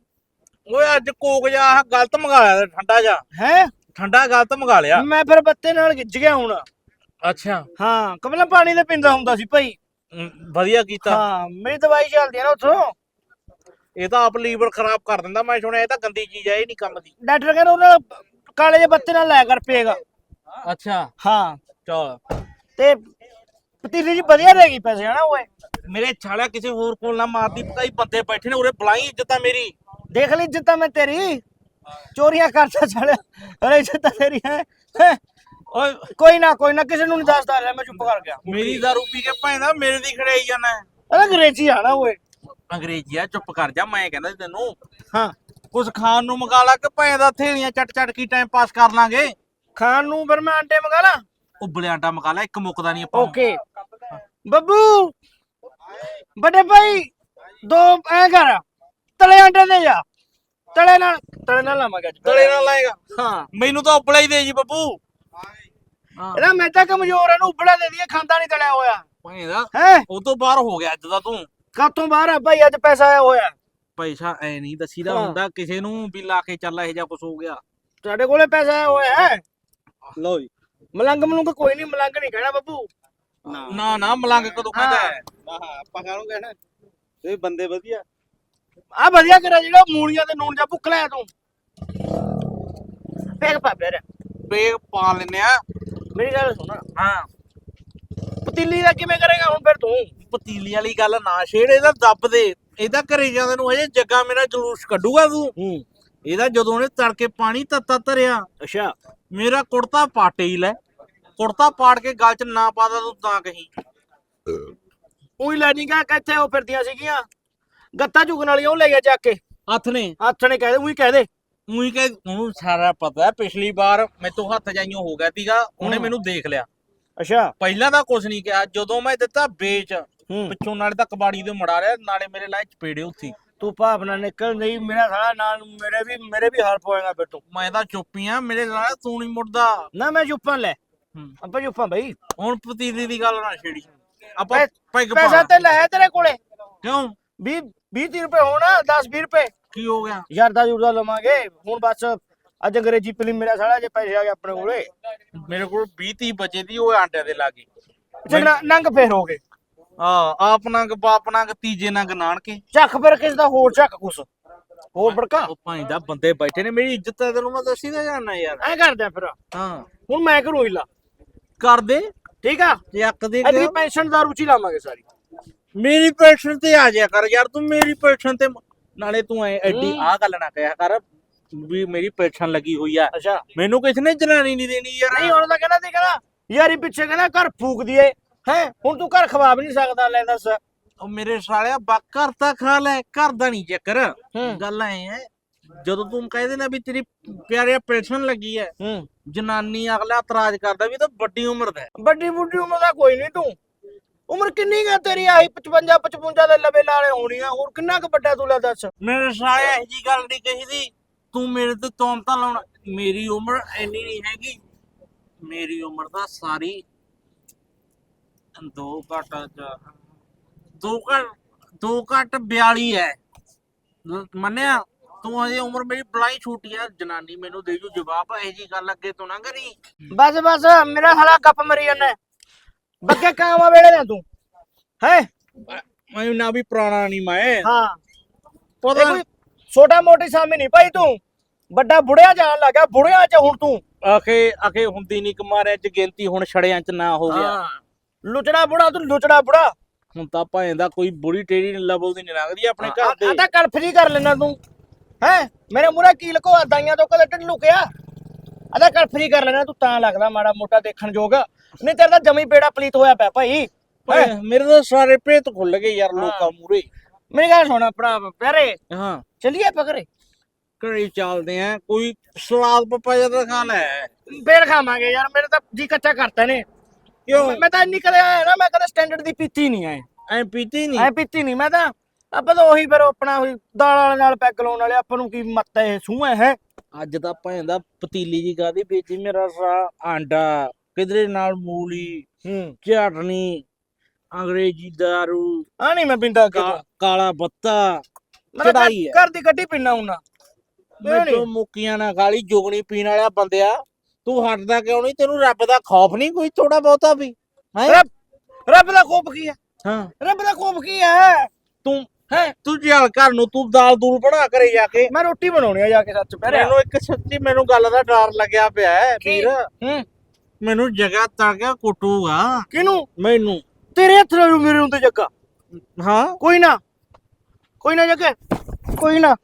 ਓਏ ਅੱਜ ਕੋਕ ਜਾ ਆਹ ਗਲਤ ਮੰਗਾ ਲਿਆ ਠੰਡਾ ਜਾ ਹੈ? ਠੰਡਾ ਗਲਤ ਮੰਗਾ ਲਿਆ। ਮੈਂ ਫਿਰ ਬੱਤੇ ਨਾਲ ਗਿੱਜ ਗਿਆ ਹੁਣ। ਅੱਛਾ। ਹਾਂ ਕਮਲਾ ਪਾਣੀ ਦੇ ਪਿੰਦਾ ਹੁੰਦਾ ਸੀ ਭਾਈ। ਅਮ, ਵਧੀਆ ਕੀਤਾ। ਹਾਂ ਮੇਰੀ ਦਵਾਈ ਚੱਲਦੀ ਆ ਨਾ ਉੱਥੋਂ। ਇਹ ਤਾਂ ਆਪ ਲੀਵਰ ਖਰਾਬ ਕਰ ਦਿੰਦਾ ਮੈਂ ਸੁਣਿਆ ਇਹ ਤਾਂ ਗੰਦੀ ਚੀਜ਼ ਹੈ ਇਹ ਨਹੀਂ ਕੰਮ ਦੀ। ਡਾਕਟਰ ਕਹਿੰਦਾ ਉਹਨਾਂ ਕਾਲੇ ਜਿਹੇ ਬੱਤੇ ਨਾਲ ਲੈ ਕਰ ਪੇਗਾ। ਅੱਛਾ। ਹਾਂ। ਚਲ। ਤੇ ਪਤੀਲੀ ਜੀ ਵਧੀਆ ਰਹੇਗੀ ਪੈਸੇ ਹਨਾ ਓਏ? ਮੇਰੇ ਛਾਲਿਆ ਕਿਸੇ ਹੋਰ ਕੋਲ ਨਾ ਮਾਰਦੀ ਪਕਾਈ ਬੰਦੇ ਬੈਠੇ ਨੇ ਉਰੇ ਬੁਲਾਈ ਇੱਜ਼ਤ ਆ ਮੇਰੀ। ਦੇਖ ਲਈ ਇੱਜ਼ਤ ਮੈਂ ਤੇਰੀ। ਚੋਰੀਆਂ ਕਰਦਾ ਚੱਲ ਅਰੇ ਇੱਜ਼ਤ ਤੇਰੀ ਹੈ ਹੈਂ। ਓਏ। ਕੋਈ ਨਾ ਕੋਈ ਨਾ ਕਿਸੇ ਨੂੰ ਨਹੀਂ ਦੱਸਦਾ ਲੈ ਮੈਂ ਚੁੱਪ ਕਰ ਗਿਆ। ਮੇਰੀ ਦਾਰੂ ਪੀ ਕੇ ਭੈਣਾ ਮੇਰੇ ਦੀ ਖੜਾਈ ਜਾਣਾ ਅਰੇ ਅੰਗਰੇਜ਼ੀ ਆ ਨਾ ਓਏ। ਅੰਗਰੇਜ਼ੀਆ ਚੁੱਪ ਕਰ ਜਾ ਮੈਂ ਕਹਿੰਦਾ ਸੀ ਤੈਨੂੰ। ਹਾਂ। ਕੁਝ ਖਾਣ ਨੂੰ ਮੰਗਾ ਲਾ ਕੇ ਭੈਣ ਦਾ ਥੇਲੀਆਂ ਚੱਟ ਚੱਟ ਕੀ ਟਾਈਮ ਪਾਸ ਕਰ ਲਾਂਗੇ। ਖਾਣ ਨੂੰ ਫਿਰ ਮੈਂ ਅੰਡੇ ਮੰਗਾ ਲਾਂ। ਉਬਲੇ ਆਟਾ ਮੰਗਾ ਲਾ ਇੱਕ ਮੁੱਕਦਾ ਨਹੀਂ ਆਪਾਂ ਨੂੰ। ਓਕੇ। ਬੱਬੂ! ਵੱਡੇ ਭਾਈ ਦੋ ਐ ਕਰ ਤਲੇ ਅੰਡੇ ਦੇ ਜਾ। ਤਲੇ ਨਾਲ ਤਲੇ ਨਾਲ ਲਾਵਾਂਗੇ ਅੱਜ। ਤਲੇ ਨਾਲ ਲਾਏਗਾ। ਹਾਂ। ਮੈਨੂੰ ਤਾਂ ਉਬਲਾ ਹੀ ਦੇ ਜੀ ਬੱਬੂ। ਹਾਂ। ਇਹਦਾ ਮੈਂ ਤਾਂ ਕਮਜ਼ੋਰ ਇਹਨੂੰ ਉਬੜਾ ਦੇ ਦਈਏ ਖਾਂਦਾ ਨਹੀਂ ਤਲਿਆ ਹੋਇਆ। ਭੈਣ ਦਾ ਹੈ? ਉਹ ਤੋਂ ਬਾਹਰ ਹੋ ਗਿਆ ਅੱਜ ਦਾ ਤੂੰ। ਕਾਤੋਂ ਬਾਹਰ ਆ? ਭਾਈ ਅੱਜ ਪੈਸਾ ਆਇਆ ਹੋਇਆ। ਪੈਸਾ ਐ ਨਹੀਂ ਦੱਸੀਦਾ ਹਾਂ। ਹੁੰਦਾ ਕਿਸੇ ਨੂੰ ਵੀ ਲਾ ਕੇ ਚੱਲ ਇਹ ਜਾਂ ਕੁਝ ਹੋ ਗਿਆ। ਸਾਡੇ ਕੋਲੇ ਪੈਸਾ ਆਇਆ ਹੋਇਆ ਹੈ? ਲਓ ਜੀ। ਮਲੰਗ ਮਲੰਗ ਕੋਈ ਨਹੀਂ ਮਲੰਗ ਨਹੀਂ ਕਹਿਣਾ ਬੱਬੂ। ਨਾ ਨਾ ਮਲੰਗ ਕਦੋਂ ਕਹਿੰਦਾ ਹਾਂ। ਆਪਾਂ ਕਾਹਨੂੰ ਕਹਿਣਾ ਇਹ ਬੰਦੇ ਵਧੀਆ। ਆ ਵਧੀਆ ਕਰਿਆ ਜਿਹੜਾ ਮੂਲੀਆਂ ਤੇ ਨੂਨ ਜਾਂ ਭੁੱਖ ਲਿਆ ਤੂੰ। ਫੇਕ ਪਾ ਫਿਰ। ਬੇਗ ਪਾ ਲੈਨੇ ਆ। ਮੇਰੀ ਗੱਲ ਸੁਣ। ਹਾਂ। ਪਤੀਲੀ ਦਾ ਕਿਵੇਂ ਕਰੇਗਾ ਹੁਣ ਫਿਰ ਤੂੰ? ਪਤੀਲੀ ਵਾਲੀ ਗੱਲ ਨਾ ਛੇੜ ਇਹਦਾ ਦੱਬ ਦੇ। ਇਹਦਾ ਘਰੇ ਜਾਂਦੇ ਨੂੰ ਹਜੇ ਜੱਗਾ ਮੇਰਾ ਜਲੂਸ ਕੱਢੂਗਾ ਤੂੰ। ਹੂੰ। ਇਹਦਾ ਜਦੋਂ ਉਹਨੇ ਤੜਕੇ ਪਾਣੀ ਤੱਤਾ ਧਰਿਆ ਅੱਛਾ। ਮੇਰਾ ਕੁੜਤਾ ਪਾਟੇ ਹੀ ਲੈ। ਕੁੜਤਾ ਪਾੜ ਕੇ ਗਲ ਚ ਨਾ ਪਾਦਾ ਤੂੰ ਤਾਂ ਕਹੀਂ। ਉਹੀ ਲੈਣੀਗਾ ਕਿੱਥੇ ਉਹ ਫਿਰਦੀਆਂ ਸੀਗੀਆਂ। ਗੱਤਾ ਝੁਕਣ ਵਾਲੀਆਂ ਉਹ ਲੈ ਗਿਆ ਚੱਕ ਕੇ। ਹੱਥ ਨੇ? ਹੱਥ ਨੇ ਕਹਿ ਦੇ ਉਹੀ ਕਹਿ ਦੇ। ਉਹੀ ਕਹੇ ਉਹਨੂੰ ਸਾਰਾ ਪਤਾ ਹੈ ਪਿਛਲੀ ਵਾਰ ਮੈਥੋਂ ਹੱਥ ਜਾਈਓ ਹੋ ਗਿਆ ਸੀਗਾ ਉਹਨੇ। ਮੈਨੂੰ ਦੇਖ ਲਿਆ। ਅੱਛਾ। ਪਹਿਲਾਂ ਤਾਂ ਕੁਝ ਨਹੀਂ ਕਿਹਾ ਜਦੋਂ ਮੈਂ ਦਿੱਤਾ ਵੇਚ ਪਿੱਛੋਂ ਨਾਲੇ ਤਾਂ ਕਬਾੜੀ ਦੇ ਮੜਾ ਰਿਹਾ ਨਾਲੇ ਮੇਰੇ ਲਾਇ ਚਪੇੜੇ ਉੱਥੀ ਤੂੰ ਭਾਪ ਨਾ ਨਿਕਲ ਨਹੀਂ ਮੇਰਾ ਸਾਲਾ ਨਾਲ ਮੇਰੇ ਵੀ ਮੇਰੇ ਵੀ ਹਾਲ ਫਿਰ ਤੂੰ। ਮੈਂ ਤਾਂ ਚੁੱਪੀਆਂ ਮੇਰੇ ਨਾਲ ਤੂੰ ਨਹੀਂ ਮੁੜਦਾ। ਨਾ ਮੈਂ ਚੁੱਪਾਂ ਲੈ। ਹੂੰ। ਆਪਾਂ ਚੁੱਪਾਂ ਬਈ। ਹੁਣ ਪਤੀਲੀ ਦੀ ਗੱਲ ਨਾ ਛੇੜੀ। ਆਪਾਂ ਪੈ- ਪੈਗ ਪੈਸਾ ਪਾ ਤੇ ਲੈ ਤੇਰੇ ਕੋਲੇ। ਕਿਉਂ? 20 20 ਰੁਪਏ ਹੋਣਾ 10 20 ਰੁਪਏ। ਕੀ ਹੋ ਗਿਆ? ਯਾਰਦਾ ਜੁਰਦਾ ਲਵਾਂਗੇ। ਹੁਣ ਬਸ ਅੱਜ ਅੰਗਰੇਜ਼ੀ ਫਿਲਮ ਮੇਰਾ ਸਾਲਾ ਜੇ ਪੈਸੇ ਆ ਗਏ ਆਪਣੇ ਕੋਲੇ। ਮੇਰੇ ਕੋਲ 20 30 ਬਚੇ ਦੀ ਉਹ ਆਂਡਿਆਂ ਦੇ ਲਾਗੇ। ਚੰਗਾ ਨੰਗ ਫੇਰ ਹੋ ਗਏ। ਆ ਆਪ ਨੰਗ ਬਾਪ ਨੰਗ ਤੀਜੇ ਨੰਗ ਨਾਨਕੇ। ਚੱਕ ਫਿਰ ਕਿਸ ਦਾ ਹੋਰ ਚੱਕ ਕੁਛ। ਹੋਰ ਬੜਕਾ। ਉਹ ਭਾਈ ਦਾ ਬੰਦੇ ਬੈਠੇ ਨੇ ਮੇਰੀ ਇੱਜ਼ਤ ਤਾਂ ਤੈਨੂੰ ਮੈਂ ਦੱਸੀ ਤਾਂ ਜਾਣਾ ਯਾਰ। ਐ ਕਰਦੇ ਫਿਰ। ਹਾਂ। ਹੁਣ ਮੈਂ ਕਰੂੰ ਹਿੱਲਾ ਕਰ ਦੇ। ਠੀਕ ਆ? ਚੱਕ ਦੇ ਅਗਲੀ ਪੈਨਸ਼ਨ ਦਾ ਰੁਚੀ ਲਾਵਾਂਗੇ ਸਾਰੀ। ਮੇਰੀ ਪੈਨਸ਼ਨ ਤੇ ਆ ਜਾਇਆ ਕਰ ਯਾਰ ਤੂੰ ਮੇਰੀ ਪੈਨਸ਼ਨ ਤੇ ਨਾਲੇ ਤੂੰ ਐ ਐਡੀ। ਆ ਗੱਲ ਨਾ ਕਹਿਆ ਕਰ ਵੀ ਮੇਰੀ ਪੈਨਸ਼ਨ ਲੱਗੀ ਹੋਈ ਆ। ਅੱਛਾ। ਮੈਨੂੰ ਕਿਸ ਨੇ ਜਨਾਨੀ ਨਹੀਂ ਦੇਣੀ ਯਾਰ। ਨਹੀਂ ਹੁਣ ਤਾਂ ਕਹਿੰਦਾ ਸੀ ਕਹਿੰਦਾ ਯਾਰੀ ਪਿੱਛੇ ਕਹਿੰਦਾ ਘਰ ਫੂਕ ਦਈਏ ਹੈ ਹੁਣ ਤੂੰ ਘਰ ਖਵਾ ਵੀ ਨਹੀਂ ਸਕਦਾ ਲੈ ਦੱਸ। ਉਹ ਮੇਰੇ ਸਾਲਿਆ ਬਾ ਘਰ ਤਾਂ ਖਾ ਲੈ ਘਰ ਦਾ ਨਹੀਂ ਚੱਕਰ। ਗੱਲ ਐ ਹੈ ਜਦੋਂ ਤੂੰ ਕਹਿੰਦੇ ਨਾ ਵੀ ਤੇਰੀ ਪਿਆਰਿਆ ਪੈਨਸ਼ਨ ਲੱਗੀ ਹੈ ਹੂੰ। ਜਨਾਨੀ ਅਗਲਾ ਇਤਰਾਜ਼ ਕਰਦਾ ਵੀ ਇਹ ਤਾਂ ਵੱਡੀ ਉਮਰ ਦਾ ਹੈ ਵੱਡੀ ਬੁੱਢੀ ਉਮਰ ਦਾ ਕੋਈ ਨਹੀਂ ਤੂੰ। ਉਮਰ ਕਿੰਨੀ ਗਾ ਤੇਰੀ? ਆਹੀ 55 55 ਦੇ ਲਵੇ ਲਾਲੇ ਹੋਣੀ ਆ ਹੋਰ ਕਿੰਨਾ ਕੁ ਵੱਡਾ ਤੂੰ ਲੈ ਦੱਸ। ਮੇਰੇ ਸਾਇਆ ਇਹ ਜੀ ਗੱਲ ਨਹੀਂ ਕਹੀ ਦੀ। ਤੂੰ ਮੇਰੇ ਤੇ ਤੋਮਤਾ ਲਾਉਣਾ। ਮੇਰੀ ਉਮਰ ਇੰਨੀ ਨਹੀਂ ਹੈਗੀ। ਮੇਰੀ ਉਮਰ ਤਾਂ ਸਾਰੀ ਦੋ ਘੱਟ ਚ- ਦੋ ਘੱਟ ਦੋ ਘੱਟ 42 ਹੈ ਮੰਨਿਆ? ਤੂੰ ਹਜੇ ਉਮਰ ਮੇਰੀ ਬਲਾਈ ਛੋਟੀ ਹੈ ਜਨਾਨੀ ਮੈਨੂੰ ਦੇ ਜੂ ਜਵਾਬ ਇਹ ਜੀ ਗੱਲ ਅੱਗੇ ਤੋਂ ਨਾ ਕਰੀ। ਬਸ ਬਸ ਮੇਰਾ ਹਲਾ ਗੱਪ ਮਰੀ ਜਾਂਦਾ ਬੱਗੇ ਕਾਮਾ ਵੇਲੇ ਨਾ ਤੂੰ? ਹੈ? ਮੈਂ ਨਾ ਵੀ ਪੁਰਾਣਾ ਨਹੀਂ ਮੈਂ। ਹਾਂ। ਇਹ ਪਤਾ ਕੋਈ ਛੋਟਾ ਮੋਟੀ ਸਾਮੀ ਨਹੀਂ ਭਾਈ ਤੂੰ। ਵੱਡਾ ਬੁੜਿਆ ਜਾਣ ਲੱਗਾ ਬੁੜਿਆ ਚ ਹੁਣ ਤੂੰ। ਆਖੇ ਆਖੇ ਹੁੰਦੀ ਨਹੀਂ ਕਮਾਰਿਆ ਚ ਗਿਣਤੀ ਹੁਣ ਛੜਿਆਂ ਚ ਨਾ ਹੋ ਗਿਆ। ਹਾਂ। ਲੁਚੜਾ ਬੁੜਾ ਤੂੰ ਲੁਚੜਾ ਬੁੜਾ। ਹੁਣ ਤਾਂ ਭਾਵੇਂ ਦਾ ਕੋਈ ਬੁੜੀ ਟੇੜੀ ਲੈਵਲ ਦੀ ਨਹੀਂ ਲੰਘਦੀ ਆਪਣੇ ਘਰ ਦੇ। ਆ ਤਾਂ ਕਲਫ ਜੀ ਕਰ ਲੈਣਾ ਤੂੰ। ਹੈ? ਮੇਰੇ ਮੂਰੇ ਕੀ ਲਕੋ ਦਾਈਆਂ ਤੋਂ ਕਦੇ ਢਿੱਡ ਲੁਕਿਆ? ਤਾਂ ਕਲਫ ਜੀ ਕਰ ਲੈਣਾ ਤੂੰ ਤਾਂ ਲੱਗਦਾ ਮਾੜਾ ਮੋਟਾ ਦੇਖਣ ਯੋਗ। ਨਹੀਂ ਤੇਰਾ ਤਾਂ ਜਮੀ ਪੇੜਾ ਪਲੀਤ ਹੋਇਆ ਪਿਆ ਭਾਈ। ਮੇਰੇ ਤਾਂ ਸਾਰੇ ਭੇਤ ਖੁੱਲ ਗਏ ਯਾਰ ਲੋਕਾਂ ਮੂਰੇ ਮੇਰੀ ਗੱਲ ਸੁਣ ਭਰਾ ਪਿਆਰੇ। ਹਾਂ। ਚੱਲੀਏ ਪਕਰੇ ਘਰੇ? ਚੱਲਦੇ ਆ। ਕੋਈ ਸਵਾਦ ਪਪਾਇਆ ਦਾ ਖਾ ਲੈ। ਫੇਰ ਖਾਵਾਂਗੇ ਯਾਰ ਮੇਰੇ ਤਾਂ ਜੀ ਕੱਚਾ ਕਰਤਾ ਨੇ ਕਿਉਂ? ਮੈਂ ਤਾਂ ਇੰਨੀ ਕਦੇ ਆਇਆ ਨਾ ਮੈਂ ਕਦੇ ਸਟੈਂਡਰਡ ਦੀ ਪੀਤੀ ਨਹੀਂ ਆਏ ਐ ਪੀਤੀ ਨਹੀਂ ਐ ਪੀਤੀ ਨਹੀਂ ਮੈਂ ਤਾਂ ਆਪਾਂ ਤਾਂ ਉਹੀ ਫਿਰ ਆਪਣਾ ਉਹੀ ਦਾਲ ਵਾਲੇ ਨਾਲ ਪੈਗ ਲਾਉਣ ਵਾਲੇ ਆਪਾਂ ਨੂੰ ਕੀ ਮੱਤ ਹੈ ਸੂਹ ਹੈ ਅੱਜ ਤਾਂ ਭਾਵੇਂ ਦਾ ਪਤੀਲੀ ਜੀ ਕਾਦੀ ਵੇਚੀ ਮੇਰਾ ਸਾ ਆਂਡਾ ਕਿਧਰੇ ਨਾਲ ਮੂਲੀ ਹੂੰ। ਚਟਨੀ ਅੰਗਰੇਜ਼ੀ ਦਾਰੂ ਆ ਨਹੀਂ ਮੈਂ ਪਿੰਦਾ ਕਾ- ਕਾਲਾ ਬੱਤਾ ਮੈਂ ਤਾਂ ਚੜਾਈ ਹੈ। ਘਰ ਦੀ ਗੱਡੀ ਪੀਣਾ ਹੁਣਾ ਮੈਨੂੰ ਮੁੱਕੀਆਂ ਨਾ ਖਾਲੀ ਜੁਗਣੀ ਪੀਣ ਵਾਲਿਆ ਬੰਦਿਆ। ਤੂੰ ਹਟਦਾ ਕਿਉਂ ਨਹੀਂ? ਤੈਨੂੰ ਰੱਬ ਦਾ ਖੌਫ ਨਹੀਂ ਕੋਈ ਥੋੜਾ ਬਹੁਤਾ ਵੀ ਹੈਂ? ਰੱਬ ਰੱਬ ਦਾ ਖੋਪ ਕੀ ਹੈ? ਹਾਂ। ਰੱਬ ਦਾ ਖੋਪ ਕੀ ਹੈ? ਤੂੰ ਹੈ? ਤੂੰ ਚੱਲ ਘਰ ਨੂੰ ਤੂੰ ਦਾਲ ਦੂਲ ਬਣਾ ਕਰੇ ਜਾ ਕੇ। ਮੈਂ ਰੋਟੀ ਬਣਾਉਣੀ ਆ ਜਾ ਕੇ ਸੱਚ ਪਹਿਰੇ ਮੈਨੂੰ ਇੱਕ ਸੱਚੀ ਮੈਨੂੰ ਗੱਲ ਦਾ ਡਰ ਲੱਗਿਆ ਪਿਆ ਹੈ ਕੀ? ਵੀਰ। ਹੂੰ। ਮੈਨੂੰ ਜਗ੍ਹਾ ਤਾਂ ਕੇ ਕੁੱਟੂਗਾ। ਕਿਨੂੰ ਮੈਨੂੰ। ਤੇਰੇ ਹੱਥ ਨਾਲ ਮੇਰੇ ਹੁੰਦੇ ਜੱਗਾ। ਹਾਂ? ਕੋਈ ਨਾ। ਕੋਈ ਨਾ ਜੱਗੇ। ਕੋਈ ਨਾ।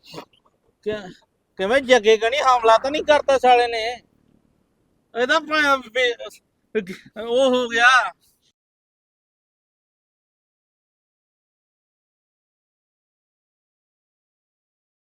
ਕਿ- ਕਿਵੇਂ ਜੱਗੇ ਕਣੀ ਹਮਲਾ ਤਾਂ ਨਹੀਂ ਕਰਤਾ ਸਾਲੇ ਨੇ। ਇਹਦਾ ਉਹ ਹੋ ਗਿਆ।